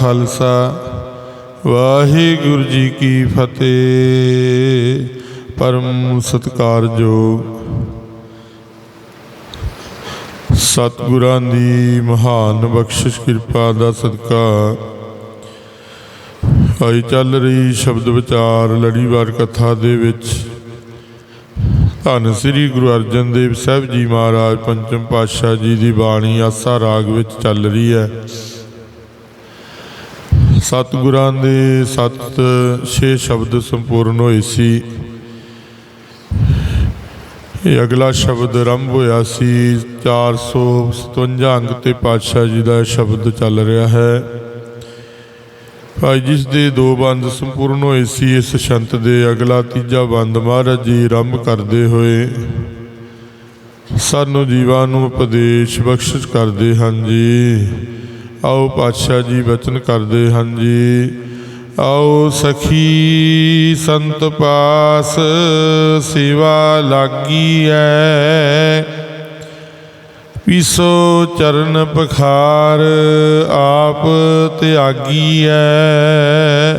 ਖਾਲਸਾ। ਵਾਹਿਗੁਰੂ ਜੀ ਕੀ ਫਤਿਹ। ਪਰਮ ਸਤਿਕਾਰਯੋਗ। ਸਤਿਗੁਰਾਂ ਦੀ ਮਹਾਨ ਬਖਸ਼ਿਸ਼, ਕਿਰਪਾ ਦਾ ਸਦਕਾ। ਆਈ ਚੱਲ ਰਹੀ ਸ਼ਬਦ ਵਿਚਾਰ, ਲੜੀਵਾਰ ਕਥਾ ਦੇ ਵਿੱਚ। ਧੰਨ ਸ੍ਰੀ ਗੁਰੂ ਅਰਜਨ ਦੇਵ ਸਾਹਿਬ ਜੀ ਮਹਾਰਾਜ, ਪੰਚਮ ਪਾਤਸ਼ਾਹ ਜੀ ਦੀ ਬਾਣੀ ਆਸਾ ਰਾਗ ਵਿੱਚ ਚੱਲ ਰਹੀ ਹੈ। ਸਤਿਗੁਰਾਂ ਦੇ ਸਤ ਛੇ ਸ਼ਬਦ ਸੰਪੂਰਨ ਹੋਏ ਸੀ। ਇਹ ਅਗਲਾ ਸ਼ਬਦ ਆਰੰਭ ਹੋਇਆ ਸੀ। 457 ਅੰਗ ਤੇ ਪਾਤਸ਼ਾਹ ਜੀ ਦਾ ਸ਼ਬਦ ਚੱਲ ਰਿਹਾ ਹੈ। ਭਾਈ ਜਿਸ ਦੇ ਦੋ ਬੰਦ ਸੰਪੂਰਨ ਹੋਏ ਸੀ, ਇਸ ਸ਼ੰਤ ਦੇ ਅਗਲਾ ਤੀਜਾ ਬੰਦ ਮਹਾਰਾਜ ਜੀ ਆਰੰਭ ਕਰਦੇ ਹੋਏ ਸਾਨੂੰ ਜੀਵਾਂ ਨੂੰ ਉਪਦੇਸ਼ ਬਖਸ਼ਿਸ਼ ਕਰਦੇ ਹਨ ਜੀ। ਆਓ ਪਾਤਸ਼ਾਹ ਜੀ ਬਚਨ ਕਰਦੇ ਹਨ ਜੀ। ਆਓ ਸਖੀ ਸੰਤ ਪਾਸ ਸੇਵਾ ਲਾਗੀ ਐ। ਪੀਸੋ ਚਰਨ ਪਖਾਰ ਆਪ ਤਿਆਗੀ ਐ।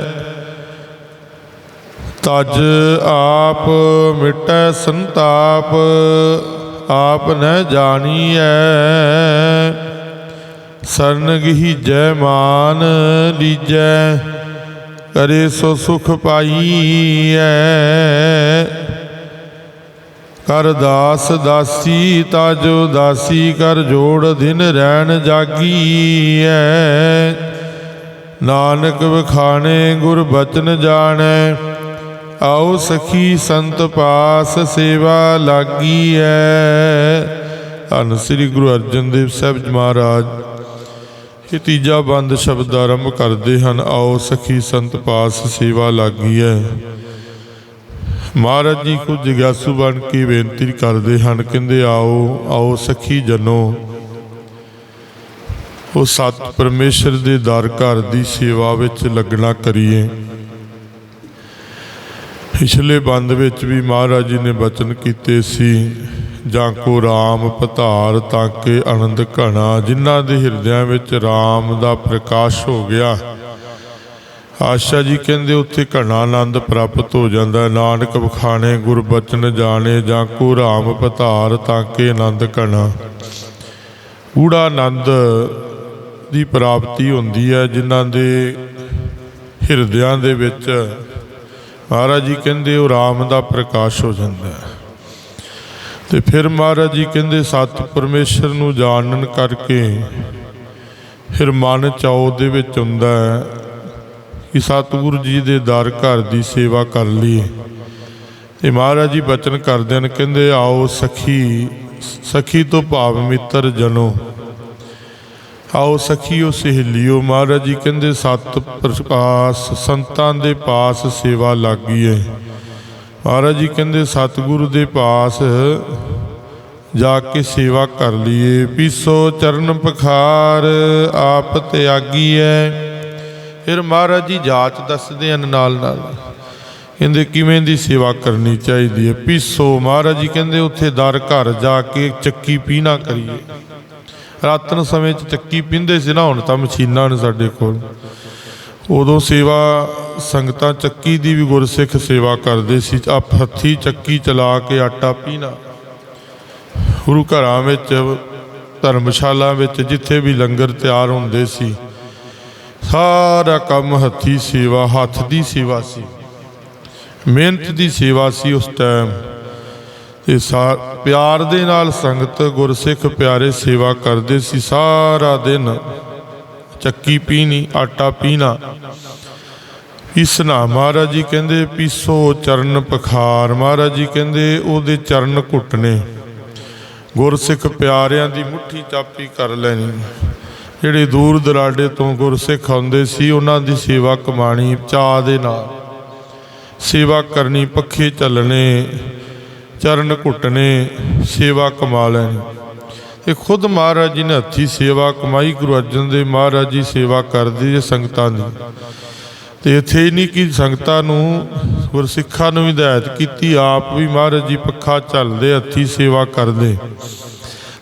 ਤਜ ਆਪ ਮਿਟੈ ਸੰਤਾਪ, ਆਪ ਨ ਜਾਣੀਐ ਸਰਨ ਜੈ ਮਾਨ ਲੀਜੈ, ਕਰੇ ਸੋ ਸੁਖ ਪਾਈਐ। ਕਰ ਦਾਸ ਦਾਸੀ, ਤਾਜੋ ਦਾਸੀ ਕਰ ਜੋੜ ਦਿਨ ਰਹਿਣ ਜਾਗੀਐ। ਨਾਨਕ ਵਖਾਣੇ, ਗੁਰ ਬਚਨ ਜਾਣੈ। ਆਓ ਸਖੀ ਸੰਤ ਪਾਸ ਸੇਵਾ ਲਾਗੀ ਐ ਧੰਨ ਸ੍ਰੀ ਗੁਰੂ ਅਰਜਨ ਦੇਵ ਸਾਹਿਬ ਜੀ ਮਹਾਰਾਜ। ਇਹ ਤੀਜਾ ਬੰਦ ਸ਼ਬਦ ਆਰੰਭ ਕਰਦੇ ਹਨ, ਆਓ ਸਖੀ ਸੰਤ ਪਾਸ ਸੇਵਾ ਲਾਗੀਐ। ਮਹਾਰਾਜ ਜੀ ਕੁਝ ਜਿਗਿਆਸੂ ਬਣ ਕੇ ਬੇਨਤੀ ਕਰਦੇ ਹਨ, ਕਹਿੰਦੇ ਆਓ ਆਓ ਸਖੀ ਜਨੋ। ਉਹ ਸਤ ਪਰਮੇਸ਼ਰ ਦੇ ਦਰ ਘਰ ਦੀ ਸੇਵਾ ਵਿੱਚ ਲੱਗਣਾ ਕਰੀਏ। ਪਿਛਲੇ ਬੰਦ ਵਿੱਚ ਵੀ ਮਹਾਰਾਜ ਜੀ ਨੇ ਬਚਨ ਕੀਤੇ ਸੀ ਜਾਂ ਕੋ RAM ਪਧਾਰ ਤਾਂ ਕੇ ਆਨੰਦ ਘਣਾ, ਜਿਨ੍ਹਾਂ ਦੇ ਹਿਰਦਿਆਂ ਵਿੱਚ RAM ਦਾ ਪ੍ਰਕਾਸ਼ ਹੋ ਗਿਆ। ਆਸ਼ਾ ਜੀ ਕਹਿੰਦੇ, ਉੱਥੇ ਘਣਾ ਆਨੰਦ ਪ੍ਰਾਪਤ ਹੋ ਜਾਂਦਾ ਨਾਨਕ ਬਖਾਣੇ ਗੁਰਬਚਨ ਜਾਣੇ, ਜਾਂ ਕੋ RAM ਪਧਾਰ ਤਾਂ ਕੇ ਆਨੰਦ ਘਣਾ। ਊੜਾ ਆਨੰਦ ਦੀ ਪ੍ਰਾਪਤੀ ਹੁੰਦੀ ਹੈ, ਜਿਨ੍ਹਾਂ ਦੇ ਹਿਰਦਿਆਂ ਦੇ ਵਿੱਚ ਮਹਾਰਾਜ ਜੀ ਕਹਿੰਦੇ, ਉਹ RAM ਦਾ ਪ੍ਰਕਾਸ਼ ਹੋ ਜਾਂਦਾ ਹੈ। ਤੇ ਫਿਰ ਮਹਾਰਾਜ ਜੀ ਕਹਿੰਦੇ ਸਤ ਪਰਮੇਸ਼ਰ ਨੂੰ ਜਾਣਨ ਕਰਕੇ ਫਿਰ ਮਨ ਚਾਉ ਦੇ ਵਿੱਚ ਹੁੰਦਾ ਹੈ ਕਿ ਸਤਿਗੁਰੂ ਜੀ ਦੇ ਦਰ ਘਰ ਦੀ ਸੇਵਾ ਕਰ ਲਈਏ। ਤੇ ਮਹਾਰਾਜ ਜੀ ਬਚਨ ਕਰਦੇ ਨੇ ਕਹਿੰਦੇ, ਆਓ ਸਖੀ ਸਖੀ ਤੋਂ ਭਾਵ ਮਿੱਤਰ ਜਨੋ। ਆਓ ਸਖੀਓ ਸਹੇਲੀਓ। ਮਹਾਰਾਜ ਜੀ ਕਹਿੰਦੇ, ਸਤ ਪ੍ਰਕਾਸ਼ ਸੰਤਾਂ ਦੇ ਪਾਸ ਸੇਵਾ ਲਾਗੀ ਹੈ ਮਹਾਰਾਜ ਜੀ ਕਹਿੰਦੇ, ਸਤਿਗੁਰੂ ਦੇ ਪਾਸ ਜਾ ਕੇ ਸੇਵਾ ਕਰ ਲਈਏ। ਪੀਸੋ ਚਰਨ ਪਖਾਰ, ਆਪ ਤਿਆਗੀ ਹੈ ਫਿਰ ਮਹਾਰਾਜ ਜੀ ਜਾਚ ਦੱਸਦੇ ਹਨ ਨਾਲ ਨਾਲ। ਕਹਿੰਦੇ, ਕਿਵੇਂ ਦੀ ਸੇਵਾ ਕਰਨੀ ਚਾਹੀਦੀ ਹੈ? ਪੀਸੋ, ਮਹਾਰਾਜ ਜੀ ਕਹਿੰਦੇ, ਉੱਥੇ ਦਰ ਘਰ ਜਾ ਕੇ ਚੱਕੀ ਪੀਣਾ ਕਰੀਏ। ਰਾਤਨ ਸਮੇਂ ਚ ਚੱਕੀ ਪੀਂਦੇ ਸੀ ਨਾ, ਹੁਣ ਤਾਂ ਮਸ਼ੀਨਾਂ ਨੇ ਸਾਡੇ ਕੋਲ। ਉਦੋਂ ਸੇਵਾ ਸੰਗਤਾਂ ਚੱਕੀ ਦੀ ਵੀ ਗੁਰਸਿੱਖ ਸੇਵਾ ਕਰਦੇ ਸੀ, ਆਪ ਹੱਥੀ ਚੱਕੀ ਚਲਾ ਕੇ ਆਟਾ ਪੀਣਾ। ਗੁਰੂ ਘਰਾਂ ਵਿੱਚ, ਧਰਮਸ਼ਾਲਾ ਵਿੱਚ ਜਿੱਥੇ ਵੀ ਲੰਗਰ ਤਿਆਰ ਹੁੰਦੇ ਸੀ, ਸਾਰਾ ਕੰਮ ਹੱਥੀ ਸੇਵਾ, ਹੱਥ ਦੀ ਸੇਵਾ ਸੀ। ਮਿਹਨਤ ਦੀ ਸੇਵਾ ਸੀ ਉਸ ਟਾਈਮ। ਤੇ ਸਾ, ਪਿਆਰ ਦੇ ਨਾਲ ਸੰਗਤ ਗੁਰਸਿੱਖ ਪਿਆਰੇ ਸੇਵਾ ਕਰਦੇ ਸੀ ਸਾਰਾ ਦਿਨ। ਚੱਕੀ ਪੀਣੀ, ਆਟਾ ਪੀਣਾ। ਇਸ ਨਾ ਮਹਾਰਾਜ ਜੀ ਕਹਿੰਦੇ ਪੀਸੋ ਚਰਨ ਪਖਾਰ। ਮਹਾਰਾਜ ਜੀ ਕਹਿੰਦੇ ਉਹਦੇ ਚਰਨ ਘੁੱਟਨੇ ਗੁਰਸਿੱਖ ਪਿਆਰਿਆਂ ਦੀ ਮੁੱਠੀ ਚਾਪੀ ਕਰ ਲੈਣੀ। ਜਿਹੜੇ ਦੂਰ ਦਰਾਡੇ ਤੋਂ ਗੁਰਸਿੱਖ ਆਉਂਦੇ ਸੀ, ਉਹਨਾਂ ਦੀ ਸੇਵਾ ਕਮਾਣੀ ਚਾਹ ਦੇ ਨਾਲ। ਸੇਵਾ ਕਰਨੀ, ਪੱਖੇ ਚੱਲਣੇ, ਚਰਨ ਘੁੱਟਣੇ, ਸੇਵਾ ਕਮਾ ਲੈਣੀ। ਇਹ ਖੁਦ ਮਹਾਰਾਜ ਜੀ ਨੇ ਹੱਥੀ ਸੇਵਾ ਕਮਾਈ, ਗੁਰੂ ਅਰਜਨ ਦੇਵ ਮਹਾਰਾਜ ਜੀ ਸੇਵਾ ਕਰਦੇ ਜੇ ਸੰਗਤਾਂ ਦੀ। ਤੇ ਇੱਥੇ ਹੀ ਨਹੀਂ ਕਿ ਸੰਗਤਾਂ ਨੂੰ ਗੁਰਸਿੱਖਾਂ ਨੂੰ ਹਦਾਇਤ ਕੀਤੀ, ਆਪ ਵੀ ਮਹਾਰਾਜ ਜੀ ਪੱਖਾ ਚੱਲਦੇ ਹੱਥੀ ਸੇਵਾ ਕਰਦੇ।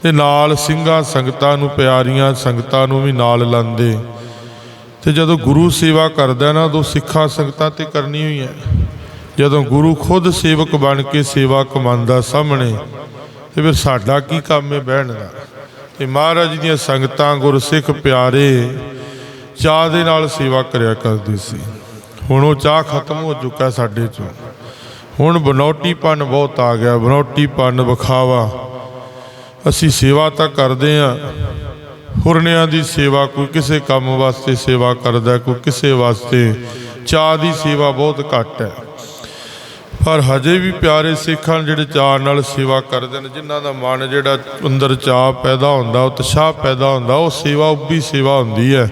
ਤੇ ਨਾਲ ਸਿੰਘਾਂ ਸੰਗਤਾਂ ਨੂੰ, ਪਿਆਰੀਆਂ ਸੰਗਤਾਂ ਨੂੰ ਵੀ ਨਾਲ ਲਾਂਦੇ। ਤੇ ਜਦੋਂ ਗੁਰੂ ਸੇਵਾ ਕਰਦਾ ਨਾ, ਉਦੋਂ ਸਿੱਖਾਂ ਸੰਗਤਾਂ ਤੇ ਕਰਨੀ ਹੋਈ ਹੈ। ਜਦੋਂ ਗੁਰੂ ਖੁਦ ਸੇਵਕ ਬਣ ਕੇ ਸੇਵਾ ਕਮਾਉਂਦਾ ਸਾਹਮਣੇ ਤੇ ਫਿਰ ਸਾਡਾ ਕੀ ਕੰਮ ਹੈ ਬਹਿਣ ਦਾ? ਤੇ ਮਹਾਰਾਜ ਦੀਆਂ ਸੰਗਤਾਂ ਗੁਰਸਿੱਖ ਪਿਆਰੇ ਚਾਹ ਦੇ ਨਾਲ ਸੇਵਾ ਕਰਿਆ ਕਰਦੇ ਸੀ। ਹੁਣ ਉਹ ਚਾਹ ਖਤਮ ਹੋ ਚੁੱਕਾ ਸਾਡੇ ਚੋਂ। ਹੁਣ ਬਨੌਟੀਪਨ ਬਹੁਤ ਆ ਗਿਆ ਬਨੌਟੀਪਨ ਵਿਖਾਵਾ। ਅਸੀਂ ਸੇਵਾ ਤਾਂ ਕਰਦੇ ਆ ਹੁਰਨਿਆਂ ਦੀ ਸੇਵਾ, ਕੋਈ ਕਿਸੇ ਕੰਮ ਵਾਸਤੇ ਸੇਵਾ ਕਰਦਾ, ਕੋਈ ਕਿਸੇ ਵਾਸਤੇ ਚਾਹ ਦੀ ਸੇਵਾ ਬਹੁਤ ਘੱਟ ਹੈ। ਪਰ ਹਜੇ ਵੀ ਪਿਆਰੇ ਸਿੱਖਾਂ ਜਿਹੜੇ ਚਾਹ ਨਾਲ ਸੇਵਾ ਕਰਦੇ ਨੇ, ਜਿਨ੍ਹਾਂ ਦਾ ਮਨ ਜਿਹੜਾ ਅੰਦਰ ਚਾਹ ਪੈਦਾ ਹੁੰਦਾ, ਉਤਸ਼ਾਹ ਪੈਦਾ ਹੁੰਦਾ, ਉਹ ਸੇਵਾ ਉੱਭੀ ਸੇਵਾ ਹੁੰਦੀ ਹੈ।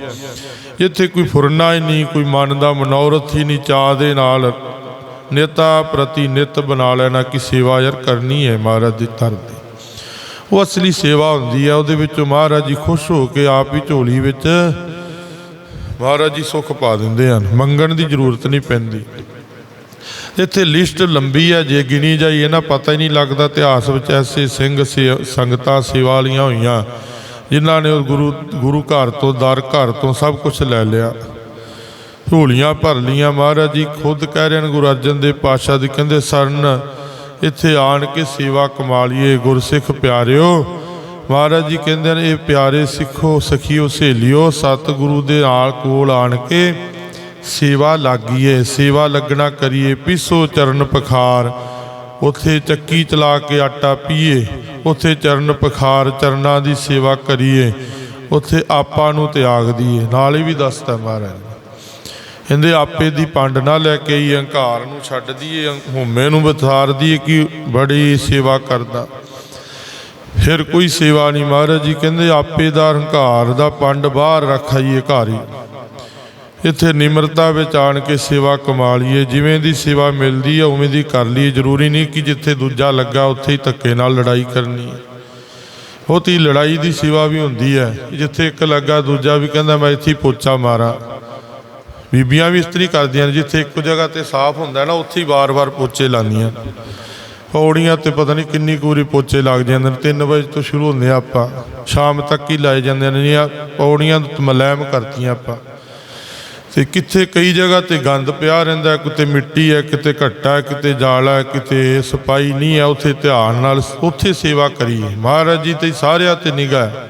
ਜਿੱਥੇ ਕੋਈ ਫੁਰਨਾ ਹੀ ਨਹੀਂ, ਕੋਈ ਮਨ ਦਾ ਮਨੋਰਥ ਹੀ ਨਹੀਂ ਚਾਹ ਦੇ ਨਾਲ। ਨੇਤਾ ਪ੍ਰਤੀ ਨਿਤ ਬਣਾ ਲੈਣਾ ਕਿ ਸੇਵਾ ਯਾਰ ਕਰਨੀ ਹੈ ਮਹਾਰਾਜ ਦੀ ਤਰਦੀ ਉਹ ਅਸਲੀ ਸੇਵਾ ਹੁੰਦੀ ਹੈ, ਉਹਦੇ ਵਿੱਚੋਂ ਮਹਾਰਾਜ ਜੀ ਖੁਸ਼ ਹੋ ਕੇ ਆਪ ਹੀ ਝੋਲੀ ਵਿੱਚ ਮਹਾਰਾਜ ਜੀ ਸੁੱਖ ਪਾ ਦਿੰਦੇ ਹਨ। ਮੰਗਣ ਦੀ ਜ਼ਰੂਰਤ ਨਹੀਂ ਪੈਂਦੀ। ਇੱਥੇ ਲਿਸਟ ਲੰਬੀ ਹੈ ਜੇ ਗਿਣੀ ਜਾਈਏ ਨਾ ਪਤਾ ਹੀ ਨਹੀਂ ਲੱਗਦਾ ਇਤਿਹਾਸ ਵਿੱਚ ਐਸੇ ਸਿੰਘ ਸੇ- ਸੰਗਤਾਂ ਸੇਵਾ ਵਾਲੀਆਂ ਹੋਈਆਂ, ਜਿਨ੍ਹਾਂ ਨੇ ਗੁਰੂ ਗੁਰੂ ਘਰ ਤੋਂ, ਦਰ ਘਰ ਤੋਂ ਸਭ ਕੁਝ ਲੈ ਲਿਆ। ਝੋਲੀਆਂ ਭਰ ਲੀਆਂ ਮਹਾਰਾਜ ਜੀ ਖੁਦ ਕਹਿ ਰਹੇ ਨੇ, ਗੁਰੂ ਅਰਜਨ ਦੇਵ ਪਾਤਸ਼ਾਹ ਦੀ ਕਹਿੰਦੇ ਸਰਨ, ਇੱਥੇ ਆਣ ਕੇ ਸੇਵਾ ਕਮਾ ਲਈਏ, ਗੁਰਸਿੱਖ ਪਿਆਰਿਓ। ਮਹਾਰਾਜ ਜੀ ਕਹਿੰਦੇ ਨੇ, ਇਹ ਪਿਆਰੇ ਸਿੱਖੋ, ਸਖੀਓ, ਸਹੇਲਿਓ, ਸਤਿਗੁਰੂ ਦੇ ਨਾਲ ਕੋਲ ਆਣ ਕੇ ਸੇਵਾ ਲਾਗੀਏ, ਸੇਵਾ ਲੱਗਣਾ ਕਰੀਏ, ਪਿਸੋ ਚਰਨ ਪਖਾਰ। ਉਥੇ ਚੱਕੀ ਚਲਾ ਕੇ ਆਟਾ ਪੀਏ, ਉਥੇ ਚਰਨ ਪਖਾਰ, ਚਰਨਾਂ ਦੀ ਸੇਵਾ ਕਰੀਏ, ਉਥੇ ਆਪਾਂ ਨੂੰ ਤਿਆਗ ਦਈਏ ਨਾਲ ਹੀ ਵੀ ਦੱਸਦਾ ਮਹਾਰਾਜ ਕਹਿੰਦੇ, ਆਪੇ ਦੀ ਪੰਡ ਨਾ ਲੈ ਕੇ ਹੀ ਹੰਕਾਰ ਨੂੰ ਛੱਡ ਦਈਏ ਹਉਮੈ ਨੂੰ ਵਿਥਾਰ ਦਈਏ ਕਿ ਬੜੀ ਸੇਵਾ ਕਰਦਾ। ਫਿਰ ਕੋਈ ਸੇਵਾ ਨਹੀਂ ਮਹਾਰਾਜ ਜੀ। ਕਹਿੰਦੇ, ਆਪੇ ਦਾ ਹੰਕਾਰ ਦਾ ਪੰਡ ਬਾਹਰ ਰੱਖਾਈਏ ਘਰ ਹੀ। ਇੱਥੇ ਨਿਮਰਤਾ ਵਿੱਚ ਆਣ ਕੇ ਸੇਵਾ ਕਮਾ ਲਈਏ। ਜਿਵੇਂ ਦੀ ਸੇਵਾ ਮਿਲਦੀ ਹੈ ਉਵੇਂ ਦੀ ਕਰ ਲਈਏ। ਜ਼ਰੂਰੀ ਨਹੀਂ ਕਿ ਜਿੱਥੇ ਦੂਜਾ ਲੱਗਾ, ਉੱਥੇ ਹੀ ਧੱਕੇ ਨਾਲ ਲੜਾਈ ਕਰਨੀ ਹੈ ਬਹੁਤੀ ਲੜਾਈ ਦੀ ਸੇਵਾ ਵੀ ਹੁੰਦੀ ਹੈ ਜਿੱਥੇ ਇੱਕ ਲੱਗਾ, ਦੂਜਾ ਵੀ ਕਹਿੰਦਾ, ਮੈਂ ਇੱਥੇ ਪੋਚਾ ਮਾਰਾਂ। ਬੀਬੀਆਂ ਵੀ ਇਸਤਰੀ ਕਰਦੀਆਂ ਨੇ। ਜਿੱਥੇ ਇੱਕ ਜਗ੍ਹਾ ਤੇ ਸਾਫ਼ ਹੁੰਦਾ ਨਾ, ਉੱਥੇ ਹੀ ਵਾਰ-ਵਾਰ ਪੋਚੇ ਲਾਉਂਦੀਆਂ ਪੌੜੀਆਂ ਤੇ ਪਤਾ ਨਹੀਂ ਕਿੰਨੀ ਕੂਰੀ ਪੋਚੇ ਲੱਗ ਜਾਂਦੇ ਨੇ। 3 ਵਜੇ ਤੋਂ ਸ਼ੁਰੂ ਹੁੰਦੇ ਆ ਆਪਾਂ। ਸ਼ਾਮ ਤੱਕ ਹੀ ਲਾਏ ਜਾਂਦੇ ਨੇ। ਜੀ ਪੌੜੀਆਂ ਮਲੈਮ ਕਰਤੀਆਂ ਆਪਾਂ। ਤੇ ਕਿੱਥੇ ਕਈ ਜਗ੍ਹਾ ਤੇ ਗੰਦ ਪਿਆ ਰਹਿੰਦਾ ਕਿਤੇ ਮਿੱਟੀ ਹੈ, ਕਿਤੇ ਘੱਟਾ ਹੈ, ਕਿਤੇ ਜਾਲਾ ਹੈ, ਕਿਤੇ ਸਫ਼ਾਈ ਨਹੀਂ ਹੈ, ਉੱਥੇ ਧਿਆਨ ਨਾਲ ਉੱਥੇ ਸੇਵਾ ਕਰੀਏ। ਮਹਾਰਾਜ ਜੀ ਤੇ ਸਾਰਿਆਂ ਤੇ ਨਿਗਾਹ ਹੈ।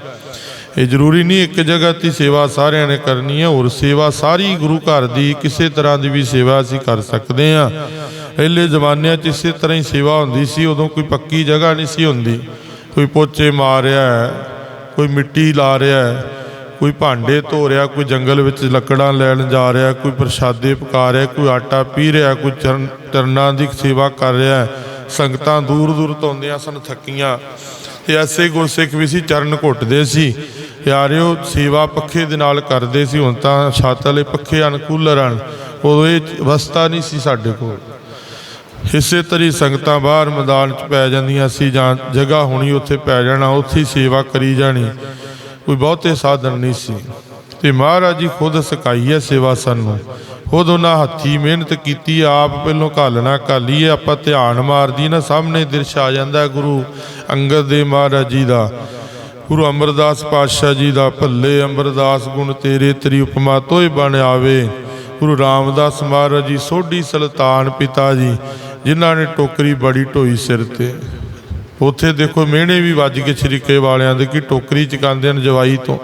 ਇਹ ਜ਼ਰੂਰੀ ਨਹੀਂ ਇੱਕ ਜਗ੍ਹਾ ਤੇ ਸੇਵਾ ਸਾਰਿਆਂ ਨੇ ਕਰਨੀ ਹੈ, ਹੋਰ ਸੇਵਾ ਸਾਰੀ ਗੁਰੂ ਘਰ ਦੀ ਕਿਸੇ ਤਰ੍ਹਾਂ ਦੀ ਵੀ ਸੇਵਾ ਅਸੀਂ ਕਰ ਸਕਦੇ ਹਾਂ। ਪਹਿਲੇ ਜ਼ਮਾਨਿਆਂ 'ਚ ਇਸੇ ਤਰ੍ਹਾਂ ਹੀ ਸੇਵਾ ਹੁੰਦੀ ਸੀ, ਉਦੋਂ ਕੋਈ ਪੱਕੀ ਜਗ੍ਹਾ ਨਹੀਂ ਸੀ ਹੁੰਦੀ। ਕੋਈ ਪੋਚੇ ਮਾਰ ਰਿਹਾ ਕੋਈ ਮਿੱਟੀ ਲਾ ਰਿਹਾ ਹੈ ਕੋਈ ਭਾਂਡੇ ਧੋ ਰਿਹਾ, ਕੋਈ ਜੰਗਲ ਵਿੱਚ ਲੱਕੜਾਂ ਲੈਣ ਜਾ ਰਿਹਾ, ਕੋਈ ਪ੍ਰਸ਼ਾਦੇ ਪਕਾ ਰਿਹਾ, ਕੋਈ ਆਟਾ ਪੀ ਰਿਹਾ, ਕੋਈ ਚਰਨ, ਚਰਨਾਂ ਦੀ ਸੇਵਾ ਕਰ ਰਿਹਾ ਸੰਗਤਾਂ ਦੂਰ ਦੂਰ ਤੋਂ ਆਉਂਦੀਆਂ ਸਨ, ਥੱਕੀਆਂ। ਤੇ ਐਸੇ ਗੁਰਸਿੱਖ ਵੀ ਸੀ, ਚਰਨ ਘੁੱਟਦੇ ਸੀ। ਪਿਆਰਿਓ, ਸੇਵਾ ਪੱਖੇ ਦੇ ਨਾਲ ਕਰਦੇ ਸੀ, ਹੁਣ ਤਾਂ ਛੱਤ ਵਾਲੇ ਪੱਖੇ ਅਨਕੂਲਰ ਹਨ। ਉਦੋਂ ਇਹ ਅਵਸਥਾ ਨਹੀਂ ਸੀ ਸਾਡੇ ਕੋਲ। ਇਸੇ ਤਰੀ ਸੰਗਤਾਂ ਬਾਹਰ ਮੈਦਾਨ 'ਚ ਪੈ ਜਾਂਦੀਆਂ ਸੀ ਜਾਂ ਜਗ੍ਹਾ ਹੋਣੀ ਉੱਥੇ ਪੈ ਜਾਣਾ, ਉੱਥੇ ਸੇਵਾ ਕਰੀ ਜਾਣੀ। ਕੋਈ ਬਹੁਤੇ ਸਾਧਨ ਨਹੀਂ ਸੀ। ਤੇ ਮਹਾਰਾਜ ਜੀ ਖੁਦ ਸਿਖਾਈ ਹੈ ਸੇਵਾ ਸਾਨੂੰ। ਖੁਦ ਉਹਨਾਂ ਹੱਥੀ ਮਿਹਨਤ ਕੀਤੀ, ਆਪ ਪਹਿਲੋਂ ਘਾਲਣਾ ਘਾਲੀਏ, ਆਪਾਂ ਧਿਆਨ ਮਾਰਦੀ ਨਾ, ਸਾਹਮਣੇ ਦ੍ਰਿਸ਼ ਆ ਜਾਂਦਾ ਗੁਰੂ ਅੰਗਦ ਦੇ ਮਹਾਰਾਜ ਜੀ ਦਾ। ਗੁਰੂ ਅਮਰਦਾਸ ਪਾਤਸ਼ਾਹ ਜੀ ਦਾ ਭੱਲੇ, ਅਮਰਦਾਸ ਗੁਣ ਤੇਰੇ, ਤੇਰੀ ਉਪਮਾ ਤੋਏ ਬਣ ਆਵੇ। ਗੁਰੂ ਰਾਮਦਾਸ ਮਹਾਰਾਜ ਜੀ, ਸੋਢੀ ਸੁਲਤਾਨ ਪਿਤਾ ਜੀ, ਜਿਨ੍ਹਾਂ ਨੇ ਟੋਕਰੀ ਬੜੀ ਢੋਈ ਸਿਰ ਤੇ। ਉੱਥੇ ਦੇਖੋ ਮਿਹਣੇ ਵੀ ਵੱਜ ਕੇ ਸ਼ਰੀਕੇ ਵਾਲਿਆਂ ਦੇ ਕਿ ਟੋਕਰੀ ਚਕਾਉਂਦੇ ਨੇ ਜਵਾਈ ਤੋਂ।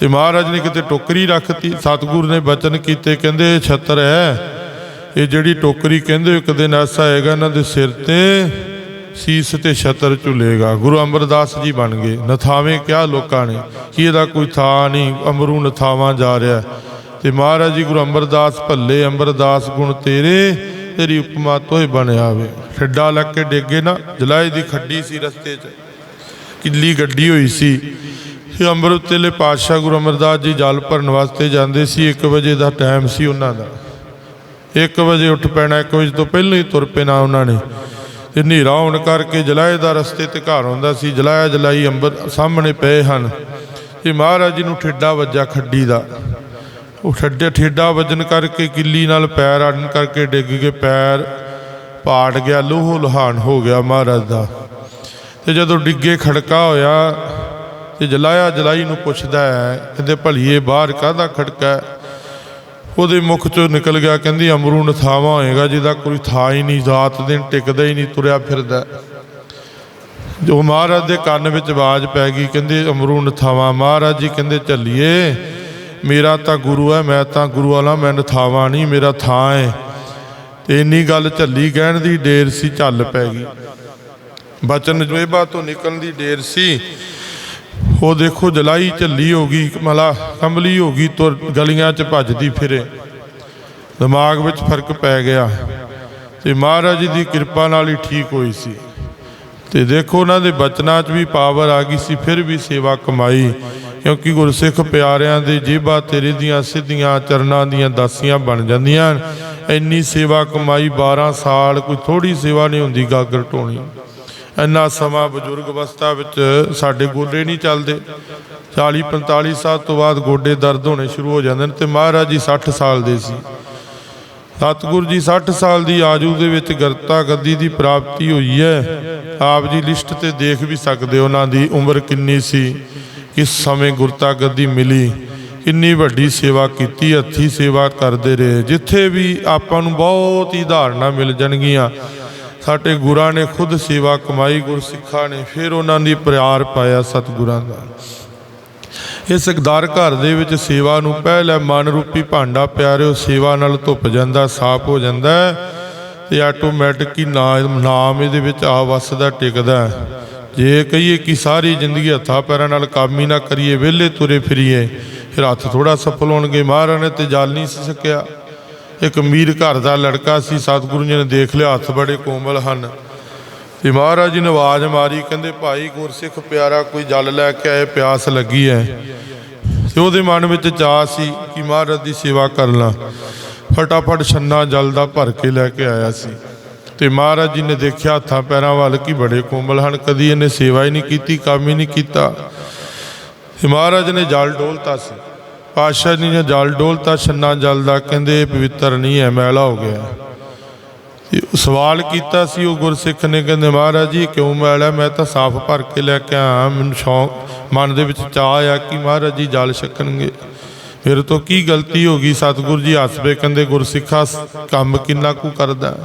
ਤੇ ਮਹਾਰਾਜ ਨੇ ਕਿਤੇ ਟੋਕਰੀ ਰੱਖਤੀ, ਸਤਿਗੁਰ ਨੇ ਬਚਨ ਕੀਤੇ, ਕਹਿੰਦੇ ਇਹ ਛਤਰ ਹੈ, ਇਹ ਜਿਹੜੀ ਟੋਕਰੀ ਕਹਿੰਦੇ ਇੱਕ ਦਿਨ ਐਸਾ ਆਏਗਾ ਇਹਨਾਂ ਦੇ ਸਿਰ ਤੇ ਸੀਸ ਤੇ ਛਤਰ ਝੁਲੇਗਾ। ਗੁਰੂ ਅਮਰਦਾਸ ਜੀ ਬਣ ਗਏ। ਨਥਾਵੇਂ ਕਿਹਾ ਲੋਕਾਂ ਨੇ, ਕਿ ਇਹਦਾ ਕੋਈ ਥਾਂ ਨਹੀਂ ਅਮਰੂ ਨਥਾਵਾਂ ਜਾ ਰਿਹਾ। ਤੇ ਮਹਾਰਾਜ ਜੀ ਗੁਰੂ ਅਮਰਦਾਸ ਭੱਲੇ, ਅਮਰਦਾਸ ਗੁਣ ਤੇਰੇ ਤੇਰੀ ਉਪਮਾ ਤੋਏ ਬਣ ਆਵੇ। ਠੱਡਾ ਲੱਗ ਕੇ ਡੇਗੇ ਨਾ, ਜਲਾਈ ਦੀ ਖੱਡੀ ਸੀ ਰਸਤੇ 'ਚ। ਕਿੱਲੀ ਗੱਡੀ ਹੋਈ ਸੀ। ਇਹ ਅੰਮ੍ਰਿਤ ਵੇਲੇ ਪਾਤਸ਼ਾਹ ਗੁਰੂ ਅਮਰਦਾਸ ਜੀ ਜਲ ਭਰਨ ਵਾਸਤੇ ਜਾਂਦੇ ਸੀ। 1 ਵਜੇ ਦਾ ਟਾਈਮ ਸੀ ਉਹਨਾਂ ਦਾ। 1 ਵਜੇ ਉੱਠ ਪੈਣਾ 1 ਵਜੇ ਤੋਂ ਪਹਿਲਾਂ ਹੀ ਤੁਰ ਪੈਣਾ ਉਹਨਾਂ ਨੇ। ਤੇ ਹਨੇਰਾ ਹੋਣ ਕਰਕੇ ਜਲਾਏ ਦਾ ਰਸਤੇ ਤੇ ਘਰ ਆਉਂਦਾ ਸੀ। ਜਲਾਇਆ ਜਲਾਈ ਅੰਬਰ ਸਾਹਮਣੇ ਪਏ ਹਨ। ਤੇ ਮਹਾਰਾਜ ਜੀ ਨੂੰ ਠੇਡਾ ਵੱਜਾ ਖੱਡੀ ਦਾ। ਉਹ ਠੱਡੇ ਠੇਡਾ ਵੱਜਣ ਕਰਕੇ ਕਿੱਲੀ ਨਾਲ ਪੈਰ ਅੜਨ ਕਰਕੇ ਡਿੱਗ ਕੇ ਪੈਰ ਪਾੜ ਗਿਆ, ਲੋਹ ਲੁਹਾਨ ਹੋ ਗਿਆ ਮਹਾਰਾਜ ਦਾ। ਤੇ ਜਦੋਂ ਡਿੱਗੇ ਖੜਕਾ ਹੋਇਆ ਤੇ ਜਲਾਇਆ ਜਲਾਈ ਨੂੰ ਪੁੱਛਦਾ ਹੈ, ਕਹਿੰਦੇ ਭਲੀਏ ਬਾਹਰ ਕਾਹਦਾ ਖੜਕਾ ਉਹਦੇ ਮੁਖ ਚੋਂ ਨਿਕਲ ਗਿਆ, ਕਹਿੰਦੀ ਅਮਰੂ ਨਥਾਵਾ ਹੋਏਗਾ ਜਿਹਦਾ ਕੋਈ ਥਾਂ ਹੀ ਨਹੀਂ, ਰਾਤ ਦਿਨ ਟਿਕਦਾ ਹੀ ਨਹੀਂ, ਤੁਰਿਆ ਫਿਰਦਾ ਜੋ ਮਹਾਰਾਜ ਦੇ ਕੰਨ ਵਿੱਚ ਆਵਾਜ਼ ਪੈ ਗਈ, ਕਹਿੰਦੇ ਅਮਰੂ ਨਥਾਵਾ ਮਹਾਰਾਜ ਜੀ ਕਹਿੰਦੇ ਚੱਲੀਏ ਮੇਰਾ ਤਾਂ ਗੁਰੂ ਹੈ, ਮੈਂ ਤਾਂ ਗੁਰੂ ਵਾਲਾ, ਮੈਂ ਨਥਾਵਾ ਨਹੀਂ, ਮੇਰਾ ਥਾਂ ਹੈ। ਤੇ ਇੰਨੀ ਗੱਲ ਝੱਲੀ ਕਹਿਣ ਦੀ ਡੇਰ ਸੀ, ਝੱਲ ਪੈ ਗਈ। ਬਚਨ ਜਵੇਬਾ ਤੋਂ ਨਿਕਲਣ ਦੀ ਡੇਰ ਸੀ। ਉਹ ਦੇਖੋ, ਜਲਾਈ ਝੱਲੀ ਹੋ ਗਈ, ਮਲਾ ਕੰਬਲੀ ਹੋ ਗਈ, ਤੁਰ ਗਲੀਆਂ 'ਚ ਭੱਜਦੀ ਫਿਰੇ। ਦਿਮਾਗ ਵਿੱਚ ਫ਼ਰਕ ਪੈ ਗਿਆ। ਤੇ ਮਹਾਰਾਜ ਜੀ ਦੀ ਕਿਰਪਾ ਨਾਲ ਹੀ ਠੀਕ ਹੋਈ ਸੀ। ਤੇ ਦੇਖੋ, ਉਹਨਾਂ ਦੇ ਬਚਨਾਂ 'ਚ ਵੀ ਪਾਵਰ ਆ ਗਈ ਸੀ, ਫਿਰ ਵੀ ਸੇਵਾ ਕਮਾਈ। ਕਿਉਂਕਿ ਗੁਰਸਿੱਖ ਪਿਆਰਿਆਂ ਦੇ ਜੇਬਾਂ ਤੇਰੇ ਦੀਆਂ ਸਿੱਧੀਆਂ ਚਰਨਾਂ ਦੀਆਂ ਦਾਸੀਆਂ ਬਣ ਜਾਂਦੀਆਂ ਇੰਨੀ ਸੇਵਾ ਕਮਾਈ 12 ਸਾਲ, ਕੋਈ ਥੋੜੀ ਸੇਵਾ ਨਹੀਂ ਹੁੰਦੀ, ਗਾਗਰ ਟੋਣੀ ਇੰਨਾ ਸਮਾਂ ਬਜ਼ੁਰਗ ਅਵਸਥਾ ਵਿੱਚ ਸਾਡੇ ਗੋਡੇ ਨਹੀਂ ਚੱਲਦੇ। 40 45 ਸਾਲ ਤੋਂ ਬਾਅਦ ਗੋਡੇ ਦਰਦ ਹੋਣੇ ਸ਼ੁਰੂ ਹੋ ਜਾਂਦੇ ਨੇ ਤੇ ਮਹਾਰਾਜ ਜੀ 60 ਸਾਲ ਦੇ ਸੀ। ਸਤਿਗੁਰੂ ਜੀ 60 ਸਾਲ ਦੀ ਆਜੂ ਦੇ ਵਿੱਚ ਗਰਤਾ ਗੱਦੀ ਦੀ ਪ੍ਰਾਪਤੀ ਹੋਈ ਹੈ। ਆਪ ਜੀ ਲਿਸਟ ਤੇ ਦੇਖ ਵੀ ਸਕਦੇ ਉਹਨਾਂ ਦੀ ਉਮਰ ਕਿੰਨੀ ਸੀ। ਇਸ ਸਮੇਂ ਗੁਰਤਾ ਗੱਦੀ ਮਿਲੀ ਇੰਨੀ ਵੱਡੀ ਸੇਵਾ ਕੀਤੀ, ਹੱਥੀ ਸੇਵਾ ਕਰਦੇ ਰਹੇ। ਜਿੱਥੇ ਵੀ ਆਪਾਂ ਨੂੰ ਬਹੁਤ ਹੀ ਧਾਰਨਾ ਮਿਲ ਜਾਣਗੀਆਂ। ਸਾਡੇ ਗੁਰਾਂ ਨੇ ਖੁਦ ਸੇਵਾ ਕਮਾਈ, ਗੁਰਸਿੱਖਾਂ ਨੇ ਫਿਰ ਉਹਨਾਂ ਦੀ ਪਿਆਰ ਪਾਇਆ ਸਤਿਗੁਰਾਂ ਦਾ। ਇਸ ਦਰ ਘਰ ਦੇ ਵਿੱਚ ਸੇਵਾ ਨੂੰ ਪਹਿਲੇ ਮਨ ਰੂਪੀ ਭਾਂਡਾ ਪਿਆਰਿਓ, ਸੇਵਾ ਨਾਲ ਧੁੱਪ ਜਾਂਦਾ, ਸਾਫ਼ ਹੋ ਜਾਂਦਾ ਹੈ ਤੇ ਆਟੋਮੈਟਿਕ ਹੀ ਨਾਮ ਇਹਦੇ ਵਿੱਚ ਆ ਵਸਦਾ ਟਿਕਦਾ ਜੇ ਕਹੀਏ ਕਿ ਸਾਰੀ ਜ਼ਿੰਦਗੀ ਹੱਥਾਂ ਪੈਰਾਂ ਨਾਲ ਕੰਮ ਹੀ ਨਾ ਕਰੀਏ, ਵਿਹਲੇ ਤੁਰੇ ਫਿਰੀਏ, ਫਿਰ ਹੱਥ ਥੋੜਾ ਸਫਲ ਹੋਣਗੇ। ਮਹਾਰਾਜ ਨੇ ਤੇ ਜਲ ਨਹੀਂ ਸੀ ਸਕਿਆ। ਇੱਕ ਅਮੀਰ ਘਰ ਦਾ ਲੜਕਾ ਸੀ, ਸਤਿਗੁਰੂ ਜੀ ਨੇ ਦੇਖ ਲਿਆ, ਹੱਥ ਬੜੇ ਕੋਮਲ ਹਨ। ਤੇ ਮਹਾਰਾਜ ਜੀ ਨੇ ਆਵਾਜ਼ ਮਾਰੀ, ਕਹਿੰਦੇ, ਭਾਈ ਗੁਰਸਿੱਖ ਪਿਆਰਾ, ਕੋਈ ਜਲ ਲੈ ਕੇ ਆਏ, ਪਿਆਸ ਲੱਗੀ ਹੈ ਤੇ ਉਹਦੇ ਮਨ ਵਿੱਚ ਚਾਹ ਸੀ ਕਿ ਮਹਾਰਾਜ ਦੀ ਸੇਵਾ ਕਰਨਾ ਫਟਾਫਟ ਛੰਨਾ ਜਲ ਦਾ ਭਰ ਕੇ ਲੈ ਕੇ ਆਇਆ ਸੀ। ਤੇ ਮਹਾਰਾਜ ਜੀ ਨੇ ਦੇਖਿਆ ਹੱਥਾਂ ਪੈਰਾਂ ਵੱਲ ਕੀ ਬੜੇ ਕੋਮਲ ਹਨ, ਕਦੀ ਇਹਨੇ ਸੇਵਾ ਹੀ ਨਹੀਂ ਕੀਤੀ, ਕੰਮ ਹੀ ਨਹੀਂ ਕੀਤਾ। ਤੇ ਮਹਾਰਾਜ ਨੇ ਜਲ ਡੋਲਤਾ ਸੀ। ਪਾਤਸ਼ਾਹ ਜੀ ਨੇ ਜਲ ਡੋਲਤਾ, ਛੰਨਾ ਜਲ ਦਾ ਕਹਿੰਦੇ ਇਹ ਪਵਿੱਤਰ ਨਹੀਂ ਹੈ, ਮੈਲਾ ਹੋ ਗਿਆ। ਤੇ ਸਵਾਲ ਕੀਤਾ ਸੀ, ਉਹ ਗੁਰਸਿੱਖ ਨੇ, ਕਹਿੰਦੇ ਮਹਾਰਾਜ ਜੀ ਕਿਉਂ ਮੈਲਾ ਮੈਂ ਤਾਂ ਸਾਫ਼ ਭਰ ਕੇ ਲੈ ਕੇ ਆਇਆ, ਮੈਨੂੰ ਸ਼ੌਂਕ, ਮਨ ਦੇ ਵਿੱਚ ਚਾਹ ਆ ਕਿ ਮਹਾਰਾਜ ਜੀ ਜਲ ਛਕਣਗੇ। ਫਿਰ ਤੋਂ ਕੀ ਗਲਤੀ ਹੋ ਗਈ? ਸਤਿਗੁਰੂ ਜੀ ਹੱਸਵੇ ਕਹਿੰਦੇ ਗੁਰਸਿੱਖਾ, ਕੰਮ ਕਿੰਨਾ ਕੁ ਕਰਦਾ?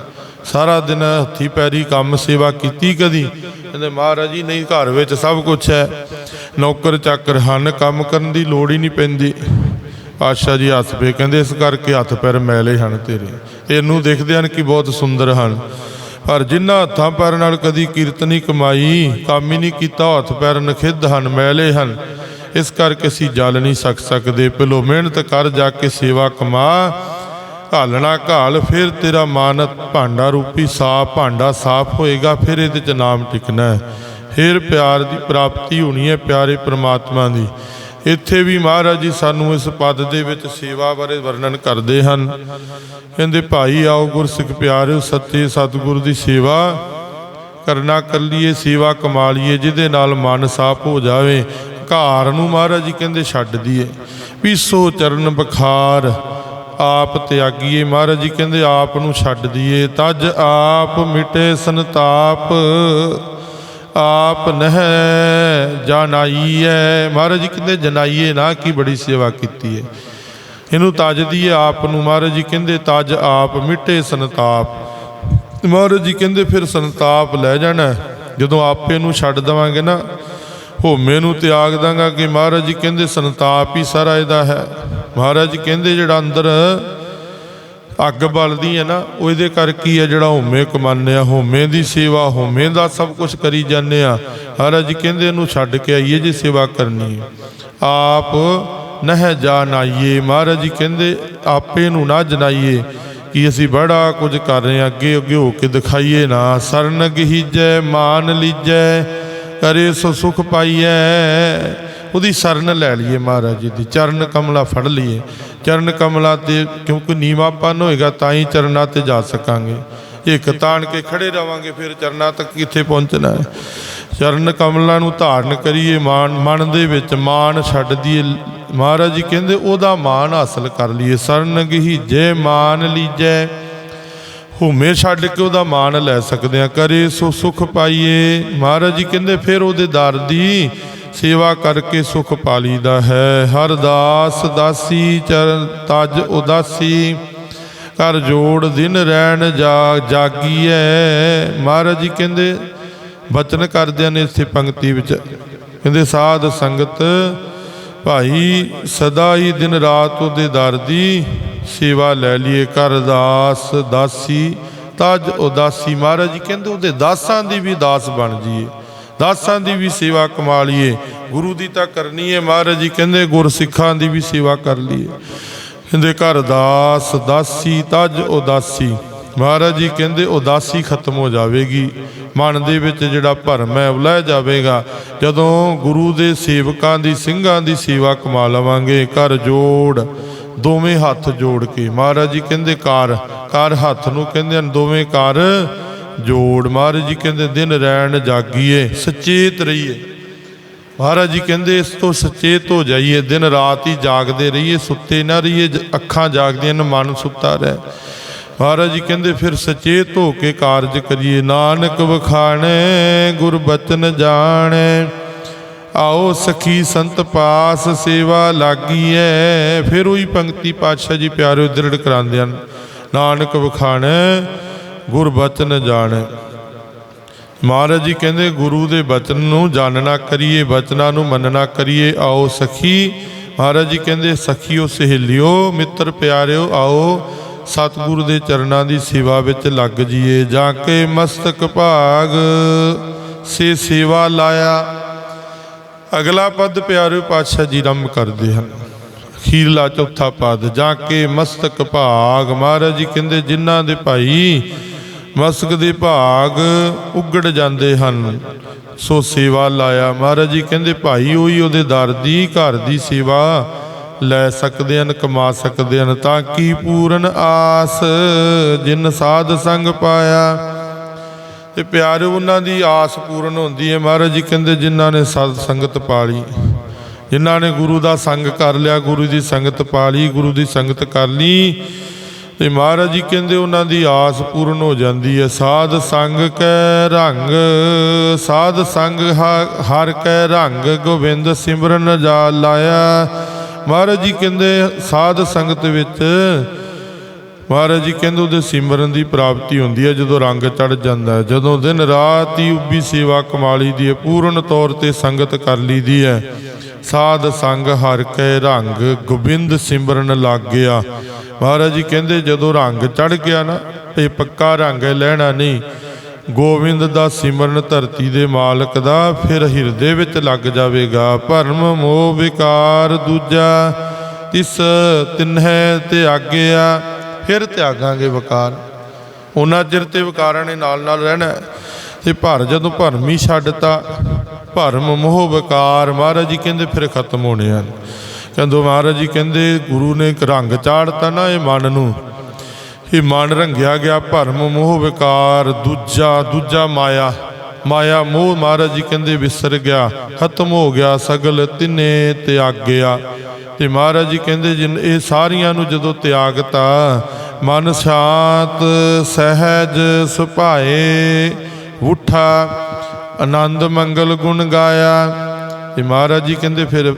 ਸਾਰਾ ਦਿਨ ਹੱਥੀ ਪੈਰੀ ਕੰਮ ਸੇਵਾ ਕੀਤੀ ਕਦੀ? ਕਹਿੰਦੇ ਮਹਾਰਾਜ ਜੀ, ਨਹੀਂ, ਘਰ ਵਿੱਚ ਸਭ ਕੁਝ ਹੈ। ਨੌਕਰ ਚਾਕਰ ਹਨ, ਕੰਮ ਕਰਨ ਦੀ ਲੋੜ ਹੀ ਨਹੀਂ ਪੈਂਦੀ। ਪਾਤਸ਼ਾਹ ਜੀ ਹੱਥ ਪਏ ਕਹਿੰਦੇ, ਇਸ ਕਰਕੇ ਹੱਥ ਪੈਰ ਮੈਲੇ ਹਨ ਤੇਰੇ। ਇਹਨੂੰ ਦੇਖਦੇ ਹਨ ਕਿ ਬਹੁਤ ਸੁੰਦਰ ਹਨ। ਪਰ ਜਿਨ੍ਹਾਂ ਹੱਥਾਂ ਪੈਰ ਨਾਲ ਕਦੀ ਕੀਰਤਨੀ ਕਮਾਈ, ਕੰਮ ਹੀ ਨਹੀਂ ਕੀਤਾ ਹੱਥ ਪੈਰ ਨਖਿੱਧ ਹਨ, ਮੈਲੇ ਹਨ। ਇਸ ਕਰਕੇ ਅਸੀਂ ਜਲ ਨਹੀਂ ਸਕ ਸਕਦੇ। ਪਹਿਲੋ ਮਿਹਨਤ ਕਰ, ਜਾ ਕੇ ਸੇਵਾ ਕਮਾ। ਘਾਲਣਾ ਘਾਲ, ਫਿਰ ਤੇਰਾ ਮਾਨਤ ਭਾਂਡਾ ਰੂਪੀ ਸਾਫ਼ ਭਾਂਡਾ ਸਾਫ਼ ਹੋਏਗਾ, ਫਿਰ ਇਹਦੇ ਚ ਨਾਮ ਟਿਕਣਾ ਫਿਰ ਪਿਆਰ ਦੀ ਪ੍ਰਾਪਤੀ ਹੋਣੀ ਹੈ ਪਿਆਰੇ ਪ੍ਰਮਾਤਮਾ ਦੀ। ਇੱਥੇ ਵੀ ਮਹਾਰਾਜ ਜੀ ਸਾਨੂੰ ਇਸ ਪਦ ਦੇ ਵਿੱਚ ਸੇਵਾ ਬਾਰੇ ਵਰਣਨ ਕਰਦੇ ਹਨ। ਕਹਿੰਦੇ, ਭਾਈ ਆਓ ਗੁਰਸਿੱਖ ਪਿਆਰਿਓ, ਸੱਚੇ ਸਤਿਗੁਰੂ ਦੀ ਸੇਵਾ ਕਰਨਾ ਕਰ ਸੇਵਾ ਕਮਾ ਲਈਏ, ਜਿਹਦੇ ਨਾਲ ਮਨ ਸਾਫ਼ ਹੋ ਜਾਵੇ। ਘਾਰ ਨੂੰ ਮਹਾਰਾਜ ਜੀ ਕਹਿੰਦੇ ਛੱਡ ਦਈਏ। ਸੋ ਚਰਨ ਬਖਾਰ ਆਪ ਤਿਆਗੀਏ ਮਹਾਰਾਜ ਜੀ, ਕਹਿੰਦੇ ਆਪ ਨੂੰ ਛੱਡ ਦਈਏ ਤਜ ਆਪ ਮਿਟੇ ਸੰਤਾਪ, ਆਪ ਨਹਿ ਜਾਣਾਈਐ। ਮਹਾਰਾਜ ਜੀ, ਕਹਿੰਦੇ ਜਨਾਈਏ ਨਾ, ਕੀ ਬੜੀ ਸੇਵਾ ਕੀਤੀ ਹੈ ਇਹਨੂੰ ਤਜ ਦੀਏ ਆਪ ਨੂੰ, ਮਹਾਰਾਜ ਜੀ, ਕਹਿੰਦੇ ਤਜ ਆਪ ਮਿਟੇ ਸੰਤਾਪ। ਮਹਾਰਾਜ ਜੀ, ਕਹਿੰਦੇ ਫਿਰ ਸੰਤਾਪ ਲੈ ਜਾਣਾ। ਜਦੋਂ ਆਪੇ ਨੂੰ ਛੱਡ ਦਵਾਂਗੇ ਨਾ, ਹੋਮੇ ਨੂੰ ਤਿਆਗ ਦਾਂਗਾ ਕਿ ਮਹਾਰਾਜ ਜੀ, ਕਹਿੰਦੇ ਸੰਤਾਪ ਹੀ ਸਾਰਾ ਇਹਦਾ ਹੈ। ਮਹਾਰਾਜ ਕਹਿੰਦੇ ਜਿਹੜਾ ਅੰਦਰ ਅੱਗ ਬਲਦੀ ਹੈ ਨਾ, ਉਹਦੇ ਇਹਦੇ ਕਰਕੇ ਹੈ ਜਿਹੜਾ ਹੋਮੇ ਕਮਾਉਂਦੇ ਆ, ਹੋਮੇ ਦੀ ਸੇਵਾ, ਹੋਮੇ ਦਾ ਸਭ ਕੁਝ ਕਰੀ ਜਾਂਦੇ ਆ। ਮਹਾਰਾਜ ਕਹਿੰਦੇ ਇਹਨੂੰ ਛੱਡ ਕੇ ਆਈਏ ਜੇ ਸੇਵਾ ਕਰਨੀ ਹੈ। ਆਪ ਨਹਿ ਜਾਣਾਈਏ, ਮਹਾਰਾਜ ਜੀ ਕਹਿੰਦੇ ਆਪੇ ਨੂੰ ਨਾ ਜਨਾਈਏ ਕਿ ਅਸੀਂ ਬੜਾ ਕੁਝ ਕਰ ਰਹੇ ਹਾਂ, ਅੱਗੇ ਅੱਗੇ ਹੋ ਕੇ ਦਿਖਾਈਏ ਨਾ। ਸਰਨ ਗਹੀਜੈ ਮਾਨ ਲੀਜੈ, ਕਰੇ ਸੋ ਸੁਖ ਪਾਈਐ। ਉਹਦੀ ਸ਼ਰਨ ਲੈ ਲਈਏ ਮਹਾਰਾਜ ਜੀ ਦੀ। ਚਰਨ ਕਮਲਾ ਫੜ ਲਈਏ। ਚਰਨ ਕਮਲਾ ਤੇ ਕਿਉਂਕਿ ਨੀਵਾਪਨ ਹੋਏਗਾ, ਤਾਂ ਹੀ ਚਰਨਾਂ ਤੇ ਜਾ ਸਕਾਂਗੇ। ਇੱਕ ਤਾਣ ਕੇ ਖੜੇ ਰਵਾਂਗੇ, ਫਿਰ ਚਰਨਾਂ ਤੱਕ ਕਿੱਥੇ ਪਹੁੰਚਣਾ ਹੈ? ਚਰਨ ਕਮਲਾਂ ਨੂੰ ਧਾਰਨ ਕਰੀਏ ਮਾਨ, ਮਨ ਦੇ ਵਿੱਚ ਮਾਨ ਛੱਡ ਦਈਏ। ਮਹਾਰਾਜ ਜੀ ਕਹਿੰਦੇ, ਉਹਦਾ ਮਾਨ ਹਾਸਲ ਕਰ ਲਈਏ। ਸਰਨ ਗਹੀ ਜੇ ਮਾਨ ਲੀਜੈ ਹੁਮੇ ਛੱਡ ਕੇ ਉਹਦਾ ਮਾਨ ਲੈ ਸਕਦੇ ਆ ਕਰੇ ਸੋ ਸੁਖ ਪਾਈਏ। ਮਹਾਰਾਜ ਜੀ ਕਹਿੰਦੇ, ਫਿਰ ਉਹਦੇ ਦਰ ਦੀ ਸੇਵਾ ਕਰਕੇ ਸੁਖ ਪਾ ਲਈਦਾ ਹੈ। ਹਰ ਦਾਸ ਦਾਸੀ ਚਰਨ ਤਜ ਉਦਾਸੀ ਕਰ ਜੋੜ ਦਿਨ ਰਹਿਣ ਜਾ ਜਾਗੀਐ। ਮਹਾਰਾਜ ਜੀ ਕਹਿੰਦੇ, ਬਚਨ ਕਰਦਿਆਂ ਨੇ ਇਸੇ ਪੰਕਤੀ ਵਿੱਚ ਕਹਿੰਦੇ, ਸਾਧ ਸੰਗਤ, ਭਾਈ ਸਦਾ ਹੀ ਦਿਨ ਰਾਤ ਉਹਦੇ ਦਰ ਦੀ ਸੇਵਾ ਲੈ ਲਈਏ। ਕਰ ਦਾਸ ਦਾਸੀ, ਤਜ ਉਦਾਸੀ। ਮਹਾਰਾਜ ਜੀ ਕਹਿੰਦੇ, ਉਹਦੇ ਦਾਸਾਂ ਦੀ ਵੀ ਦਾਸ ਬਣ ਜਾਈਏ। ਦਾਸਾਂ ਦੀ ਵੀ ਸੇਵਾ ਕਮਾ ਲਈਏ। ਗੁਰੂ ਦੀ ਤਾਂ ਕਰਨੀ ਹੈ ਮਹਾਰਾਜ ਜੀ, ਕਹਿੰਦੇ ਗੁਰਸਿੱਖਾਂ ਦੀ ਵੀ ਸੇਵਾ ਕਰ ਲਈਏ। ਕਹਿੰਦੇ ਘਰ ਦਾਸ, ਦਾਸੀ, ਤਜ ਉਦਾਸੀ। ਮਹਾਰਾਜ ਜੀ ਕਹਿੰਦੇ ਉਦਾਸੀ ਖਤਮ ਹੋ ਜਾਵੇਗੀ। ਮਨ ਦੇ ਵਿੱਚ ਜਿਹੜਾ ਭਰਮ ਹੈ ਉਹ ਲੈ ਜਾਵੇਗਾ। ਜਦੋਂ ਗੁਰੂ ਦੇ ਸੇਵਕਾਂ ਦੀ, ਸਿੰਘਾਂ ਦੀ ਸੇਵਾ ਕਮਾ ਲਵਾਂਗੇ, ਘਰ ਜੋੜ, ਦੋਵੇਂ ਹੱਥ ਜੋੜ ਕੇ। ਮਹਾਰਾਜ ਜੀ ਕਹਿੰਦੇ ਕਾਰ ਕਾਰ ਹੱਥ ਨੂੰ ਕਹਿੰਦੇ ਹਨ, ਦੋਵੇਂ ਕਰ ਜੋੜ ਮਹਾਰਾਜ ਜੀ ਕਹਿੰਦੇ, ਦਿਨ ਰਹਿਣ ਜਾਗੀਏ, ਸਚੇਤ ਰਹੀਏ। ਮਹਾਰਾਜ ਜੀ ਕਹਿੰਦੇ, ਇਸ ਤੋਂ ਸਚੇਤ ਹੋ ਜਾਈਏ, ਦਿਨ ਰਾਤ ਹੀ ਜਾਗਦੇ ਰਹੀਏ, ਸੁੱਤੇ ਨਾ ਰਹੀਏ ਅੱਖਾਂ ਜਾਗਦੀਆਂ ਨੇ, ਮਨ ਸੁੱਤਾ ਰਹੇ। ਮਹਾਰਾਜ ਜੀ ਕਹਿੰਦੇ, ਫਿਰ ਸਚੇਤ ਹੋ ਕੇ ਕਾਰਜ ਕਰੀਏ। ਨਾਨਕ ਵਖਾਣੇ ਗੁਰਬਚਨ ਜਾਣੇ। ਆਓ ਸਖੀ ਸੰਤ ਪਾਸ ਸੇਵਾ ਲਾਗੀਐ। ਫਿਰ ਉਹੀ ਪੰਕਤੀ ਪਾਤਸ਼ਾਹ ਜੀ ਪਿਆਰਿਓ ਦ੍ਰਿੜ ਕਰਾਉਂਦੇ ਹਨ। ਨਾਨਕ ਵਖਾਣੇ ਗੁਰਬਚਨ ਬਚਨ ਮਹਾਰਾਜ ਜੀ ਕਹਿੰਦੇ, ਗੁਰੂ ਦੇ ਬਚਨ ਨੂੰ ਜਾਣਨਾ ਕਰੀਏ, ਬਚਨਾਂ ਨੂੰ ਮੰਨਣਾ ਕਰੀਏ, ਆਓ ਸਖੀ। ਮਹਾਰਾਜ ਜੀ ਕਹਿੰਦੇ, ਸਖੀਓ ਸਹੇਲਿਓ, ਮਿੱਤਰ ਪਿਆਰਿਓ, ਆਓ, ਸਤਿਗੁਰੂ ਦੇ ਚਰਨਾਂ ਦੀ ਸੇਵਾ ਵਿੱਚ ਲੱਗ ਜੀਏ। ਜਾ ਕੇ ਮਸਤਕ ਭਾਗ ਸੇ ਸੇਵਾ ਲਾਇਆ। ਅਗਲਾ ਪਦ ਪਿਆਰੇ ਪਾਤਸ਼ਾਹ ਜੀ ਰੰਭ ਕਰਦੇ ਹਨ। ਅਖੀਰਲਾ ਚੌਥਾ ਪਦ, ਜਾ ਕੇ ਮਸਤਕ ਭਾਗ। ਮਹਾਰਾਜ ਜੀ ਕਹਿੰਦੇ, ਜਿਨ੍ਹਾਂ ਦੇ ਭਾਈ ਮਸਕ ਦੇ ਭਾਗ ਉਗੜ ਜਾਂਦੇ ਹਨ। ਸੋ ਸੇਵਾ ਲਾਇਆ ਮਹਾਰਾਜ ਜੀ, ਕਹਿੰਦੇ ਭਾਈ ਉਹੀ ਉਹਦੇ ਦਰ ਦੀ, ਘਰ ਦੀ ਸੇਵਾ ਲੈ ਸਕਦੇ ਹਨ, ਕਮਾ ਸਕਦੇ ਹਨ, ਤਾਂ ਕੀ ਪੂਰਨ ਆਸ ਜਿਨ ਸਾਧ ਸੰਗ ਪਾਇਆ। ਤੇ ਪਿਆਰੇ ਉਹਨਾਂ ਦੀ ਆਸ ਪੂਰਨ ਹੁੰਦੀ ਹੈ। ਮਹਾਰਾਜ ਜੀ ਕਹਿੰਦੇ ਜਿਨ੍ਹਾਂ ਨੇ ਸਤ ਸੰਗਤ ਪਾਲੀ, ਜਿਨ੍ਹਾਂ ਨੇ ਗੁਰੂ ਦਾ ਸੰਗ ਕਰ ਲਿਆ, ਗੁਰੂ ਦੀ ਸੰਗਤ ਪਾਲੀ, ਗੁਰੂ ਦੀ ਸੰਗਤ ਕਰ ਲਈ ਤੇ ਮਹਾਰਾਜ ਜੀ ਕਹਿੰਦੇ ਉਹਨਾਂ ਦੀ ਆਸ ਪੂਰਨ ਹੋ ਜਾਂਦੀ ਹੈ, ਸਾਧ ਸੰਗ ਕੈ ਰੰਗ, ਸਾਧ ਸੰਗ ਹਰ ਕੈ ਰੰਗ, ਗੋਬਿੰਦ ਸਿਮਰਨ ਜਾ ਲਾਇਆ। ਮਹਾਰਾਜ ਜੀ ਕਹਿੰਦੇ ਸਾਧ ਸੰਗਤ ਵਿੱਚ ਮਹਾਰਾਜ ਜੀ ਕਹਿੰਦੇ ਉਹਦੇ ਸਿਮਰਨ ਦੀ ਪ੍ਰਾਪਤੀ ਹੁੰਦੀ ਹੈ ਜਦੋਂ ਰੰਗ ਚੜ ਜਾਂਦਾ ਹੈ। ਜਦੋਂ ਦਿਨ ਰਾਤ ਹੀ ਉੱਭੀ ਸੇਵਾ ਕਮਾਲੀ ਦੀ ਹੈ, ਪੂਰਨ ਤੌਰ ਤੇ ਸੰਗਤ ਕਰ ਲਈ ਦੀ ਹੈ। ਸਾਧ ਸੰਗ ਹਰ ਕੈ ਰੰਗ, ਗੋਬਿੰਦ ਸਿਮਰਨ ਲੱਗ ਗਿਆ ਮਹਾਰਾਜ ਜੀ ਕਹਿੰਦੇ ਜਦੋਂ ਰੰਗ ਚੜ ਗਿਆ ਨਾ, ਇਹ ਪੱਕਾ ਰੰਗ ਲੈਣਾ ਨਹੀਂ। ਗੋਬਿੰਦ ਦਾ ਸਿਮਰਨ ਧਰਤੀ ਦੇ ਮਾਲਕ ਦਾ, ਫਿਰ ਹਿਰਦੇ ਵਿੱਚ ਲੱਗ ਜਾਵੇਗਾ। ਭਰਮ ਮੋਹ ਵਿਕਾਰ ਦੂਜਾ, ਤਿਸ ਤਿਨਹਿ ਤੇ ਆਗਿਆ। ਫਿਰ ਤਿਆਗਾਂਗੇ ਵਿਕਾਰ। ਉਹਨਾਂ ਚਿਰ ਤੇ ਵਿਕਾਰਾਂ ਨੇ ਨਾਲ ਨਾਲ ਰਹਿਣਾ ਹੈ। ਤੇ ਭਰ ਜਦੋਂ ਭਰਮ ਹੀ ਛੱਡਤਾ, ਭਰਮ ਮੋਹ ਵਿਕਾਰ। ਮਹਾਰਾਜ ਜੀ ਕਹਿੰਦੇ ਫਿਰ ਖਤਮ ਹੋਣੇ ਹਨ। ਕਹਿੰਦੇ ਮਹਾਰਾਜ ਜੀ ਕਹਿੰਦੇ ਗੁਰੂ ਨੇ ਇੱਕ ਰੰਗ ਚਾੜਤਾ ਨਾ ਇਹ ਮਨ ਨੂੰ। ਇਹ ਮਨ ਰੰਗਿਆ ਗਿਆ, ਭਰਮ ਮੋਹ ਵਿਕਾਰ, ਦੂਜਾ ਦੂਜਾ ਮਾਇਆ। ਮਾਇਆ ਮੋਹ ਮਹਾਰਾਜ ਜੀ ਕਹਿੰਦੇ ਵਿਸਰ ਗਿਆ, ਖਤਮ ਹੋ ਗਿਆ ਸਗਲ ਤਿਨੇ ਤਿਆਗਿਆ ਤੇ ਮਹਾਰਾਜ ਜੀ ਕਹਿੰਦੇ ਜਿਨ ਇਹ ਸਾਰੀਆਂ ਨੂੰ ਜਦੋਂ ਤਿਆਗਤਾ ਮਨ ਸ਼ਾਂਤ, ਸਹਿਜ, ਸੁਭਾਏ, ਉਠਾ, ਆਨੰਦ ਮੰਗਲ ਗੁਣ ਗਾਇਆ। ਤੇ ਮਹਾਰਾਜ ਜੀ ਕਹਿੰਦੇ ਫਿਰ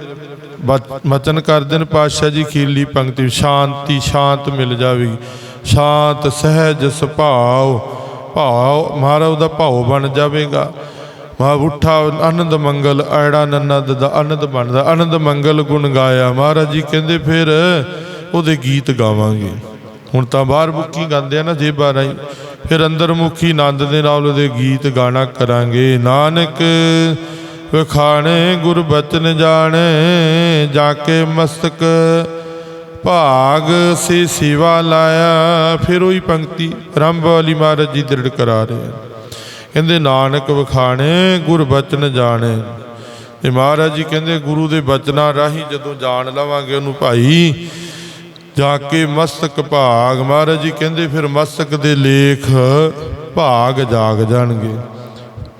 ਬਚ- ਬਚਨ ਕਰਦੇ ਨੇ ਪਾਤਸ਼ਾਹ ਜੀ ਖੀਲੀ ਪੰਕਤੀ, ਸ਼ਾਂਤੀ, ਸ਼ਾਂਤ ਮਿਲ ਜਾਵੇਗੀ। ਸ਼ਾਂਤ, ਸਹਿਜ, ਸੁਭਾਓ ਭਾਵ ਮਹਾਰਾਜ ਦਾ ਭਾਵ ਬਣ ਜਾਵੇਗਾ। ਮਾ ਉਠਾ, ਆਨੰਦ ਮੰਗਲ ਐੜਾ ਨੰਨਾ ਦਾ ਆਨੰਦ ਬਣਦਾ, ਆਨੰਦ ਮੰਗਲ ਗੁਣ ਗਾਇਆ। ਮਹਾਰਾਜ ਜੀ ਕਹਿੰਦੇ ਫਿਰ ਉਹਦੇ ਗੀਤ ਗਾਵਾਂਗੇ। ਹੁਣ ਤਾਂ ਬਾਹਰ ਮੁਖੀ ਗਾਉਂਦੇ ਆ ਨਾ ਜੇਬਾਂ ਰਾਹੀਂ। ਫਿਰ ਅੰਦਰ ਮੁਖੀ ਆਨੰਦ ਦੇ ਨਾਲ ਉਹਦੇ ਗੀਤ ਗਾਣਾ ਕਰਾਂਗੇ। ਨਾਨਕ ਵਿਖਾਣੇ, ਗੁਰਬਚਨ ਜਾਣੇ, ਜਾ ਕੇ ਮਸਤਕ ਭਾਗ ਸੇ ਸੇਵਾ ਲਾਇਆ, ਫਿਰ ਉਹੀ ਪੰਕਤੀ ਰੰਭ ਵਾਲੀ ਮਹਾਰਾਜ ਜੀ ਦ੍ਰਿੜ ਕਰਾ ਰਹੇ ਕਹਿੰਦੇ, ਨਾਨਕ ਵਖਾਣੇ, ਗੁਰ ਬਚਨ ਜਾਣੇ। ਤੇ ਮਹਾਰਾਜ ਜੀ ਕਹਿੰਦੇ, ਗੁਰੂ ਦੇ ਬਚਨਾਂ ਰਾਹੀਂ ਜਦੋਂ ਜਾਣ ਲਵਾਂਗੇ ਉਹਨੂੰ ਭਾਈ, ਜਾ ਕੇ ਮਸਤਕ ਭਾਗ। ਮਹਾਰਾਜ ਜੀ ਕਹਿੰਦੇ, ਫਿਰ ਮਸਤਕ ਦੇ ਲੇਖ ਭਾਗ ਜਾਗ ਜਾਣਗੇ।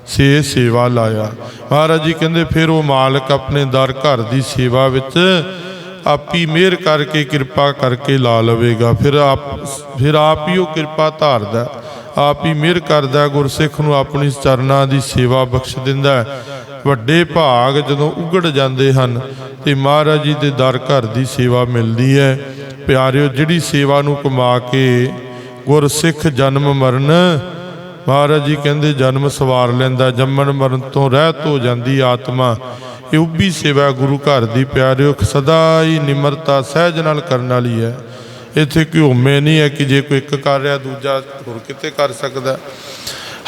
ਸੇ ਸੇਵਾ ਲਾਇਆ। ਮਹਾਰਾਜ ਜੀ ਕਹਿੰਦੇ, ਫਿਰ ਉਹ ਮਾਲਕ ਆਪਣੇ ਦਰ ਘਰ ਦੀ ਸੇਵਾ ਵਿੱਚ ਆਪੀ ਮਿਹਰ ਕਰਕੇ ਕਿਰਪਾ ਕਰਕੇ ਲਾ ਲਵੇਗਾ। ਫਿਰ ਆਪ ਫਿਰ ਆਪ ਹੀ ਉਹ ਕਿਰਪਾ ਧਾਰਦਾ ਆਪ ਹੀ ਮਿਹਰ ਕਰਦਾ ਗੁਰਸਿੱਖ ਨੂੰ ਆਪਣੀ ਚਰਨਾਂ ਦੀ ਸੇਵਾ ਬਖਸ਼ ਦਿੰਦਾ ਵੱਡੇ ਭਾਗ ਜਦੋਂ ਉਗੜ ਜਾਂਦੇ ਹਨ, ਤੇ ਮਹਾਰਾਜ ਜੀ ਦੇ ਦਰ ਘਰ ਦੀ ਸੇਵਾ ਮਿਲਦੀ ਹੈ। ਪਿਆਰਿਓ, ਜਿਹੜੀ ਸੇਵਾ ਨੂੰ ਕਮਾ ਕੇ ਗੁਰਸਿੱਖ ਜਨਮ ਮਰਨ ਮਹਾਰਾਜ ਜੀ ਕਹਿੰਦੇ, ਜਨਮ ਸਵਾਰ ਲੈਂਦਾ, ਜੰਮਣ ਮਰਨ ਤੋਂ ਰਹਿਤ ਹੋ ਜਾਂਦੀ ਆਤਮਾ। ਇਹ ਉੱਭੀ ਸੇਵਾ ਗੁਰੂ ਘਰ ਦੀ ਪਿਆਰਿਓ ਸਦਾ ਹੀ ਨਿਮਰਤਾ, ਸਹਿਜ ਨਾਲ ਕਰਨ ਵਾਲੀ ਹੈ। ਇੱਥੇ ਕੋਈ ਹਉਮੈ ਨਹੀਂ ਹੈ ਕਿ ਜੇ ਕੋਈ ਇੱਕ ਕਰ ਰਿਹਾ, ਦੂਜਾ ਹੋਰ ਕਿਤੇ ਕਰ ਸਕਦਾ।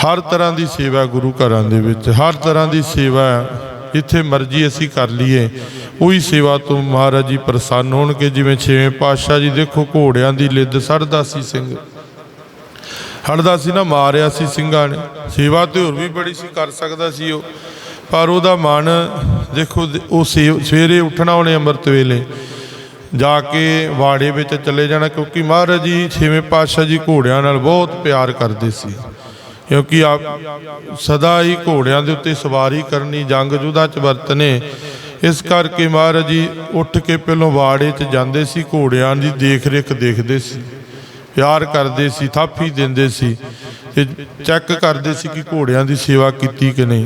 ਹਰ ਤਰ੍ਹਾਂ ਦੀ ਸੇਵਾ ਗੁਰੂ ਘਰਾਂ ਦੇ ਵਿੱਚ, ਹਰ ਤਰ੍ਹਾਂ ਦੀ ਸੇਵਾ ਜਿੱਥੇ ਮਰਜ਼ੀ ਅਸੀਂ ਕਰ ਲਈਏ, ਉਹੀ ਸੇਵਾ ਤੋਂ ਮਹਾਰਾਜ ਜੀ ਪ੍ਰਸੰਨ ਹੋਣਗੇ। ਜਿਵੇਂ ਛੇਵੇਂ ਪਾਤਸ਼ਾਹ ਜੀ ਦੇਖੋ, ਘੋੜਿਆਂ ਦੀ ਲਿੱਦ, ਸਰਦਾਸੀ ਸਿੰਘ। ਹੜਦਾ ਸੀ ਨਾ, ਮਾਰਿਆ ਸੀ ਸਿੰਘਾਂ ਨੇ। ਸੇਵਾ ਤੇ ਹੋਰ ਵੀ ਬੜੀ ਸੀ, ਕਰ ਸਕਦਾ ਸੀ ਉਹ। ਪਰ ਉਹਦਾ ਮਨ, ਦੇਖੋ ਉਹ ਸੇ- ਸਵੇਰੇ ਉੱਠਣਾ ਉਹਨੇ ਅੰਮ੍ਰਿਤ ਵੇਲੇ। ਜਾ ਕੇ ਵਾੜੇ ਵਿੱਚ ਚਲੇ ਜਾਣਾ, ਕਿਉਂਕਿ ਮਹਾਰਾਜ ਜੀ ਛੇਵੇਂ ਪਾਤਸ਼ਾਹ ਜੀ ਘੋੜਿਆਂ ਨਾਲ ਬਹੁਤ ਪਿਆਰ ਕਰਦੇ ਸੀ। ਕਿਉਂਕਿ ਆਪ ਸਦਾ ਹੀ ਘੋੜਿਆਂ ਦੇ ਉੱਤੇ ਸਵਾਰੀ ਕਰਨੀ, ਜੰਗ ਜੁਦਾ ਚ ਵਰਤਨੇ। ਇਸ ਕਰਕੇ ਮਹਾਰਾਜ ਜੀ ਉੱਠ ਕੇ ਪਹਿਲੋਂ ਵਾੜੇ 'ਚ ਜਾਂਦੇ ਸੀ, ਘੋੜਿਆਂ ਦੀ ਦੇਖ ਰੇਖ ਦੇਖਦੇ ਸੀ। ਪਿਆਰ ਕਰਦੇ ਸੀ, ਥਾਪੀ ਦਿੰਦੇ ਸੀ, ਤੇ ਚੈੱਕ ਕਰਦੇ ਸੀ ਕਿ ਘੋੜਿਆਂ ਦੀ ਸੇਵਾ ਕੀਤੀ ਕਿ ਨਹੀਂ।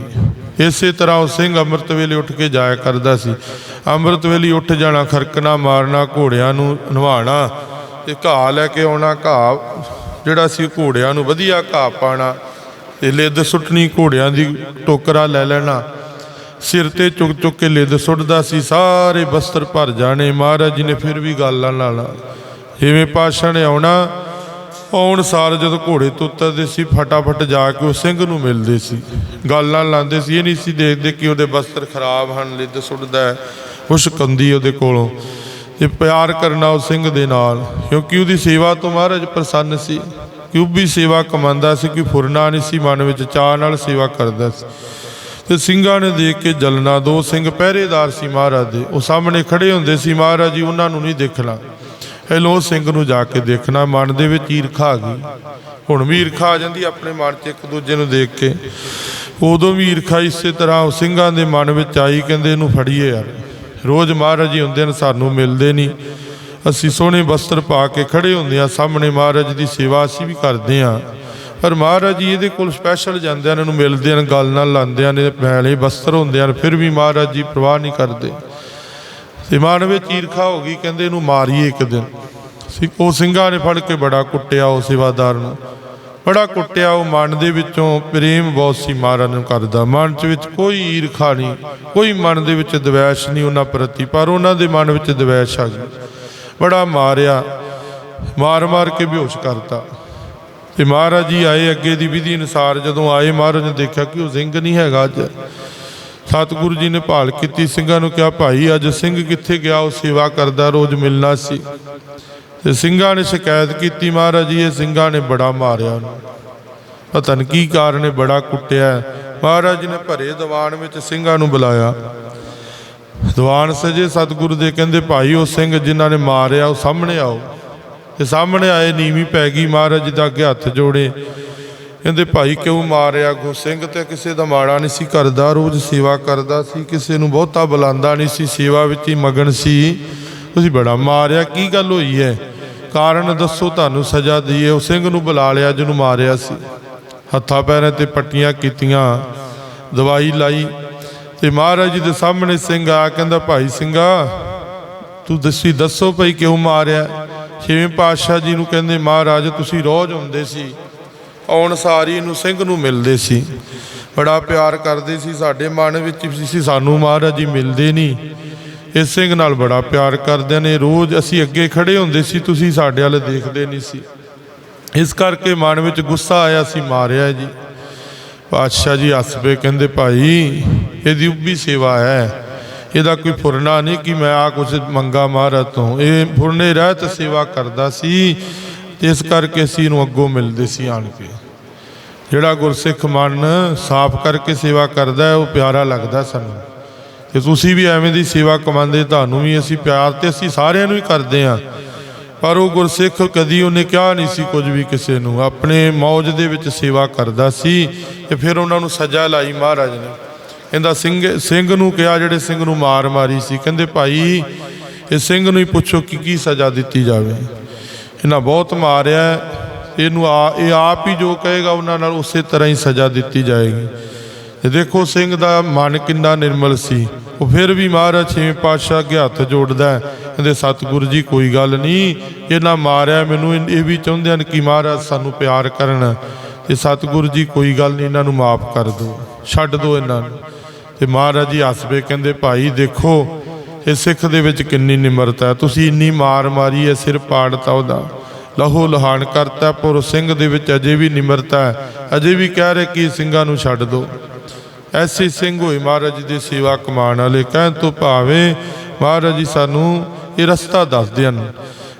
ਇਸੇ ਤਰ੍ਹਾਂ ਉਹ ਸਿੰਘ ਅੰਮ੍ਰਿਤ ਵੇਲੇ ਉੱਠ ਕੇ ਜਾਇਆ ਕਰਦਾ ਸੀ। ਅੰਮ੍ਰਿਤ ਵੇਲੇ ਉੱਠ ਜਾਣਾ, ਖਰਕਣਾ, ਮਾਰਨਾ, ਘੋੜਿਆਂ ਨੂੰ ਨਵਾਣਾ ਤੇ ਘਾਹ ਲੈ ਕੇ ਆਉਣਾ, ਘਾਹ ਜਿਹੜਾ ਸੀ ਘੋੜਿਆਂ ਨੂੰ ਵਧੀਆ ਘਾਹ ਪਾਣਾ ਤੇ ਲਿੱਦ ਸੁੱਟਣੀ, ਘੋੜਿਆਂ ਦੀ ਟੋਕਰਾ ਲੈ ਲੈਣਾ। ਸਿਰ ਤੇ ਚੁੱਕ ਚੁੱਕ ਕੇ ਲਿੱਦ ਸੁੱਟਦਾ ਸੀ, ਸਾਰੇ ਬਸਤਰ ਭਰ ਜਾਣੇ, ਮਹਾਰਾਜ ਜੀ ਨੇ ਫਿਰ ਵੀ ਗੱਲਾਂ ਨਾਲ ਇਵੇਂ ਪਾਸ਼ਾ ਨੇ ਆਉਣਾ, ਆਉਣ ਸਾਰ ਜਦੋਂ ਘੋੜੇ ਤੋਂ ਉਤਰਦੇ ਸੀ, ਫਟਾਫਟ ਜਾ ਕੇ ਉਹ ਸਿੰਘ ਨੂੰ ਮਿਲਦੇ ਸੀ। ਗੱਲ ਨਾਲ ਲਾਉਂਦੇ ਸੀ, ਇਹ ਨਹੀਂ ਸੀ ਦੇਖਦੇ ਕਿ ਉਹਦੇ ਬਸਤਰ ਖਰਾਬ ਹਨ, ਲਿੱਦ ਸੁੱਟਦਾ ਹੈ ਕੁਛ ਕੰਦੀ ਉਹਦੇ ਕੋਲੋਂ। ਤੇ ਪਿਆਰ ਕਰਨਾ ਉਹ ਸਿੰਘ ਦੇ ਨਾਲ, ਕਿਉਂਕਿ ਉਹਦੀ ਸੇਵਾ ਤੋਂ ਮਹਾਰਾਜ ਪ੍ਰਸੰਨ ਸੀ, ਕਿ ਉਹ ਵੀ ਸੇਵਾ ਕਮਾਉਂਦਾ ਸੀ, ਕਿ ਫੁਰਨਾ ਨਹੀਂ ਸੀ, ਮਨ ਵਿੱਚ ਚਾਹ ਨਾਲ ਸੇਵਾ ਕਰਦਾ ਸੀ। ਤੇ ਸਿੰਘਾਂ ਨੇ ਦੇਖ ਕੇ ਜਲਣਾ, ਦੋ ਸਿੰਘ ਪਹਿਰੇਦਾਰ ਸੀ ਮਹਾਰਾਜ ਦੇ, ਉਹ ਸਾਹਮਣੇ ਖੜੇ ਹੁੰਦੇ ਸੀ, ਮਹਾਰਾਜ ਜੀ ਉਹਨਾਂ ਨੂੰ ਨਹੀਂ ਦੇਖਣਾ। ਇਹ ਲੋ ਸਿੰਘ ਨੂੰ ਜਾ ਕੇ ਦੇਖਣਾ। ਮਨ ਦੇ ਵਿੱਚ ਈਰਖਾ ਆ ਗਈ। ਹੁਣ ਵੀ ਈਰਖਾ ਆ ਜਾਂਦੀ, ਆਪਣੇ ਮਨ 'ਚ ਇੱਕ ਦੂਜੇ ਨੂੰ ਦੇਖ ਕੇ। ਉਦੋਂ ਵੀ ਈਰਖਾ ਇਸੇ ਤਰ੍ਹਾਂ ਉਹ ਸਿੰਘਾਂ ਦੇ ਮਨ ਵਿੱਚ ਆਈ, ਕਹਿੰਦੇ ਇਹਨੂੰ ਫੜੀਏ ਯਾਰ। ਰੋਜ਼ ਮਹਾਰਾਜ ਜੀ ਹੁੰਦੇ ਨੇ, ਸਾਨੂੰ ਮਿਲਦੇ ਨਹੀਂ। ਅਸੀਂ ਸੋਹਣੇ ਵਸਤਰ ਪਾ ਕੇ ਖੜੇ ਹੁੰਦੇ ਆ ਸਾਹਮਣੇ ਮਹਾਰਾਜ ਦੀ ਸੇਵਾ ਅਸੀਂ ਵੀ ਕਰਦੇ ਆ ਪਰ ਮਹਾਰਾਜ ਜੀ ਇਹਦੇ ਕੋਲ ਸਪੈਸ਼ਲ ਜਾਂਦੇ ਆ ਇਹਨਾਂ ਨੂੰ ਮਿਲਦੇ ਹਨ, ਗੱਲ ਨਾਲ ਲਾਉਂਦੇ ਨੇ ਮੈਲੇ ਵਸਤਰ ਹੁੰਦੇ ਹਨ। ਫਿਰ ਵੀ ਮਹਾਰਾਜ ਜੀ ਪ੍ਰਵਾਹ ਨਹੀਂ ਕਰਦੇ। ਤੇ ਮਨ ਵਿੱਚ ਈਰਖਾ ਹੋ ਗਈ, ਕਹਿੰਦੇ ਇਹਨੂੰ ਮਾਰੀਏ ਇੱਕ ਦਿਨ। ਉਹ ਸਿੰਘਾਂ ਨੇ ਫੜ ਕੇ ਬੜਾ ਕੁੱਟਿਆ ਉਹ ਸੇਵਾਦਾਰ ਨੂੰ। ਬੜਾ ਕੁੱਟਿਆ ਉਹ ਮਨ ਦੇ ਵਿੱਚੋਂ, ਪ੍ਰੇਮ ਬਹੁਤ ਸੀ ਮਹਾਰਾਜ ਨੂੰ ਕਰਦਾ। ਮਨ ਚ ਵਿੱਚ ਕੋਈ ਈਰਖਾ ਨਹੀਂ, ਕੋਈ ਮਨ ਦੇ ਵਿੱਚ ਦਵੈਸ਼ ਨਹੀਂ ਉਹਨਾਂ ਪ੍ਰਤੀ, ਪਰ ਉਹਨਾਂ ਦੇ ਮਨ ਵਿੱਚ ਦਵੈਸ਼ ਆ ਗਈ ਬੜਾ ਮਾਰਿਆ, ਮਾਰ ਮਾਰ ਕੇ ਬੇਹੋਸ਼ ਕਰਤਾ। ਤੇ ਮਹਾਰਾਜ ਜੀ ਆਏ ਅੱਗੇ ਦੀ ਵਿਧੀ ਅਨੁਸਾਰ ਜਦੋਂ ਆਏ, ਮਹਾਰਾਜ ਨੇ ਦੇਖਿਆ ਕਿ ਉਹ ਸਿੰਘ ਨਹੀਂ ਹੈਗਾ ਅੱਜ। ਸਤਿਗੁਰੂ ਜੀ ਨੇ ਭਾਲ ਕੀਤੀ, ਸਿੰਘਾਂ ਨੂੰ ਕਿਹਾ, ਭਾਈ, ਅੱਜ ਸਿੰਘ ਕਿੱਥੇ ਗਿਆ? ਉਹ ਸੇਵਾ ਕਰਦਾ, ਰੋਜ਼ ਮਿਲਣਾ ਸੀ। ਤੇ ਸਿੰਘਾਂ ਨੇ ਸ਼ਿਕਾਇਤ ਕੀਤੀ, ਮਹਾਰਾਜ ਜੀ, ਇਹ ਸਿੰਘਾਂ ਨੇ ਬੜਾ ਮਾਰਿਆ ਉਹਨੂੰ। ਪਤਾ ਨਹੀਂ ਕੀ ਕਾਰਨ ਹੈ ਬੜਾ ਕੁੱਟਿਆ ਮਹਾਰਾਜ ਜੀ ਨੇ ਭਰੇ ਦੀਵਾਨ ਵਿੱਚ ਸਿੰਘਾਂ ਨੂੰ ਬੁਲਾਇਆ। ਦੀਵਾਨ ਸਜੇ, ਸਤਿਗੁਰੂ ਦੇ ਕਹਿੰਦੇ, ਭਾਈ, ਉਹ ਸਿੰਘ ਜਿਨ੍ਹਾਂ ਨੇ ਮਾਰਿਆ, ਉਹ ਸਾਹਮਣੇ ਆਓ। ਤੇ ਸਾਹਮਣੇ ਆਏ, ਨੀਵੀਂ ਪੈ ਗਈ, ਮਹਾਰਾਜ ਜੀ ਦਾ ਅੱਗੇ ਹੱਥ ਜੋੜੇ। ਕਹਿੰਦੇ ਭਾਈ ਕਿਉਂ ਮਾਰਿਆ? ਗੋ ਸਿੰਘ ਤੇ ਕਿਸੇ ਦਾ ਮਾੜਾ ਨਹੀਂ ਸੀ ਕਰਦਾ, ਰੋਜ਼ ਸੇਵਾ ਕਰਦਾ ਸੀ, ਕਿਸੇ ਨੂੰ ਬਹੁਤਾ ਬੁਲਾਉਂਦਾ ਨਹੀਂ ਸੀ, ਸੇਵਾ ਵਿੱਚ ਹੀ ਮਗਨ ਸੀ। ਤੁਸੀਂ ਬੜਾ ਮਾਰਿਆ, ਕੀ ਗੱਲ ਹੋਈ ਹੈ? ਕਾਰਨ ਦੱਸੋ, ਤੁਹਾਨੂੰ ਸਜ਼ਾ ਦਈਏ। ਉਹ ਸਿੰਘ ਨੂੰ ਬੁਲਾ ਲਿਆ, ਜਿਹਨੂੰ ਮਾਰਿਆ ਸੀ। ਹੱਥਾਂ ਪੈਰਾਂ ਤੇ ਪੱਟੀਆਂ ਕੀਤੀਆਂ, ਦਵਾਈ ਲਾਈ। ਤੇ ਮਹਾਰਾਜ ਜੀ ਦੇ ਸਾਹਮਣੇ ਸਿੰਘ ਆ, ਕਹਿੰਦਾ, ਭਾਈ ਸਿੰਘਾ, ਤੂੰ ਦੱਸੀ, ਦੱਸੋ ਭਾਈ ਕਿਉਂ ਮਾਰਿਆ? ਛੇਵੇਂ ਪਾਤਸ਼ਾਹ ਜੀ ਨੂੰ ਕਹਿੰਦੇ, ਮਹਾਰਾਜ, ਤੁਸੀਂ ਰੋਜ਼ ਆਉਂਦੇ ਸੀ। ਆਉਣ ਸਾਰੀ ਨੂੰ ਸਿੰਘ ਨੂੰ ਮਿਲਦੇ ਸੀ। ਬੜਾ ਪਿਆਰ ਕਰਦੇ ਸੀ ਸਾਡੇ ਮਨ ਵਿੱਚ ਸੀ, ਸਾਨੂੰ ਮਹਾਰਾਜ ਜੀ ਮਿਲਦੇ ਨਹੀਂ। ਇਸ ਸਿੰਘ ਨਾਲ ਬੜਾ ਪਿਆਰ ਕਰਦੇ ਨੇ। ਰੋਜ਼ ਅਸੀਂ ਅੱਗੇ ਖੜੇ ਹੁੰਦੇ ਸੀ, ਤੁਸੀਂ ਸਾਡੇ ਵੱਲ ਦੇਖਦੇ ਨਹੀਂ ਸੀ। ਇਸ ਕਰਕੇ ਮਨ ਵਿੱਚ ਗੁੱਸਾ ਆਇਆ ਸੀ, ਮਾਰਿਆ ਜੀ। ਪਾਤਸ਼ਾਹ ਜੀ ਹੱਸ ਪਏ ਕਹਿੰਦੇ, ਭਾਈ, ਇਹਦੀ ਉੱਭੀ ਸੇਵਾ ਹੈ। ਇਹਦਾ ਕੋਈ ਫੁਰਨਾ ਨਹੀਂ ਕਿ ਮੈਂ ਆ ਕੁਝ ਮੰਗਾ ਮਹਾਰਾਜ ਤੋਂ। ਇਹ ਫੁਰਨੇ ਰਹਿਤ ਸੇਵਾ ਕਰਦਾ ਸੀ। ਤੇ ਇਸ ਕਰਕੇ ਅਸੀਂ ਇਹਨੂੰ ਅੱਗੋਂ ਮਿਲਦੇ ਸੀ ਆਣ ਕੇ। ਜਿਹੜਾ ਗੁਰਸਿੱਖ ਮਨ ਸਾਫ਼ ਕਰਕੇ ਸੇਵਾ ਕਰਦਾ ਹੈ, ਉਹ ਪਿਆਰਾ ਲੱਗਦਾ ਸਾਨੂੰ। ਤੇ ਤੁਸੀਂ ਵੀ ਐਵੇਂ ਦੀ ਸੇਵਾ ਕਮਾਉਂਦੇ, ਤੁਹਾਨੂੰ ਵੀ ਅਸੀਂ ਪਿਆਰ ਤੇ ਅਸੀਂ ਸਾਰਿਆਂ ਨੂੰ ਹੀ ਕਰਦੇ ਹਾਂ। ਪਰ ਉਹ ਗੁਰਸਿੱਖ ਕਦੀ ਉਹਨੇ ਕਿਹਾ ਨਹੀਂ ਸੀ ਕੁਝ ਵੀ ਕਿਸੇ ਨੂੰ। ਆਪਣੇ ਮੌਜ ਦੇ ਵਿੱਚ ਸੇਵਾ ਕਰਦਾ ਸੀ ਤੇ ਫਿਰ ਉਹਨਾਂ ਨੂੰ ਸਜ਼ਾ ਲਾਈ ਮਹਾਰਾਜ ਨੇ। ਕਹਿੰਦਾ, ਸਿੰਘ ਸਿੰਘ ਨੂੰ ਕਿਹਾ, ਜਿਹੜੇ ਸਿੰਘ ਨੂੰ ਮਾਰ ਮਾਰੀ ਸੀ। ਕਹਿੰਦੇ, ਭਾਈ ਇਹ ਸਿੰਘ ਨੂੰ ਹੀ ਪੁੱਛੋ ਕਿ ਕੀ ਸਜ਼ਾ ਦਿੱਤੀ ਜਾਵੇ? ਇਹਨਾਂ ਬਹੁਤ ਮਾਰਿਆ ਇਹਨੂੰ ਆ, ਇਹ ਆਪ ਹੀ ਜੋ ਕਹੇਗਾ ਉਹਨਾਂ ਨਾਲ ਉਸੇ ਤਰ੍ਹਾਂ ਹੀ ਸਜ਼ਾ ਦਿੱਤੀ ਜਾਏਗੀ। ਤੇ ਦੇਖੋ ਸਿੰਘ ਦਾ ਮਨ ਕਿੰਨਾ ਨਿਰਮਲ ਸੀ। ਉਹ ਫਿਰ ਵੀ ਮਹਾਰਾਜ ਛੇਵੇਂ ਪਾਤਸ਼ਾਹ ਅੱਗੇ ਹੱਥ ਜੋੜਦਾ ਹੈ। ਕਹਿੰਦੇ, ਸਤਿਗੁਰੂ ਜੀ, ਕੋਈ ਗੱਲ ਨਹੀਂ। ਇਹਨਾਂ ਮਾਰਿਆ ਮੈਨੂੰ, ਇਹ ਵੀ ਚਾਹੁੰਦੇ ਹਨ ਕਿ ਮਹਾਰਾਜ ਸਾਨੂੰ ਪਿਆਰ ਕਰਨ। ਤੇ ਸਤਿਗੁਰੂ ਜੀ, ਕੋਈ ਗੱਲ ਨਹੀਂ, ਇਹਨਾਂ ਨੂੰ ਮਾਫ ਕਰ ਦਿਓ। ਛੱਡ ਦਿਓ ਇਹਨਾਂ ਨੂੰ। ਤੇ ਮਹਾਰਾਜ ਜੀ ਹੱਸਵੇ ਕਹਿੰਦੇ, ਭਾਈ, ਦੇਖੋ ਇਹ ਸਿੱਖ ਦੇ ਵਿੱਚ ਕਿੰਨੀ ਨਿਮਰਤਾ ਤੁਸੀਂ ਇੰਨੀ ਮਾਰ ਮਾਰੀ ਹੈ, ਸਿਰ ਪਾੜਤਾ ਉਹਦਾ। ਲਹੂ ਲਹਾਨ ਕਰਤਾ, ਪੁਰ ਸਿੰਘ ਦੇ ਵਿੱਚ ਅਜੇ ਵੀ ਨਿਮਰਤਾ ਹੈ। ਅਜੇ ਵੀ ਕਹਿ ਰਹੇ ਕਿ ਸਿੰਘਾਂ ਨੂੰ ਛੱਡ ਦਿਓ ਐਸੇ ਸਿੰਘ ਹੋਏ ਮਹਾਰਾਜ ਜੀ ਦੀ ਸੇਵਾ ਕਮਾਉਣ ਵਾਲੇ। ਕਹਿਣ ਤੋਂ ਭਾਵੇਂ ਮਹਾਰਾਜ ਜੀ ਸਾਨੂੰ ਇਹ ਰਸਤਾ ਦੱਸਦੇ ਹਨ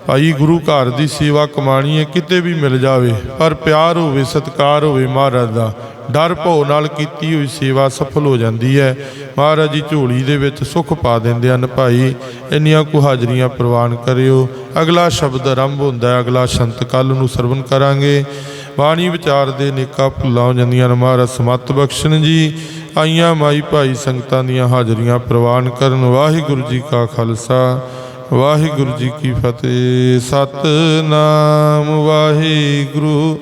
ਭਾਈ ਗੁਰੂ ਘਰ ਦੀ ਸੇਵਾ ਕਮਾਣੀ ਹੈ, ਕਿਤੇ ਵੀ ਮਿਲ ਜਾਵੇ। ਪਰ ਪਿਆਰ ਹੋਵੇ, ਸਤਿਕਾਰ ਹੋਵੇ ਮਹਾਰਾਜ ਦਾ ਡਰ ਭੋ ਨਾਲ ਕੀਤੀ ਹੋਈ ਸੇਵਾ ਸਫਲ ਹੋ ਜਾਂਦੀ ਹੈ। ਮਹਾਰਾਜ ਜੀ ਝੋਲੀ ਦੇ ਵਿੱਚ ਸੁੱਖ ਪਾ ਦਿੰਦੇ ਹਨ ਭਾਈ। ਇੰਨੀਆਂ ਕੁ ਹਾਜ਼ਰੀਆਂ ਪ੍ਰਵਾਨ ਕਰਿਓ। ਅਗਲਾ ਸ਼ਬਦ ਆਰੰਭ ਹੁੰਦਾ ਹੈ। ਅਗਲਾ ਸ਼ੰਤ ਕੱਲ ਨੂੰ ਸਰਵਨ ਕਰਾਂਗੇ। ਬਾਣੀ ਵਿਚਾਰ ਦੇ ਨੇਕਾ ਭੁੱਲਾਂ ਹੋ ਜਾਂਦੀਆਂ ਨੇ ਮਹਾਰਾਜ ਸਮਤ ਬਖਸ਼ਣ ਜੀ। ਆਈਆਂ ਮਾਈ ਭਾਈ ਸੰਗਤਾਂ ਦੀਆਂ ਹਾਜ਼ਰੀਆਂ ਪ੍ਰਵਾਨ ਕਰਨ। ਵਾਹਿਗੁਰੂ ਜੀ ਕਾ ਖਾਲਸਾ। ਵਾਹਿਗੁਰੂ ਜੀ ਕੀ ਫਤਿਹ। ਸਤਨਾਮ ਵਾਹਿਗੁਰੂ।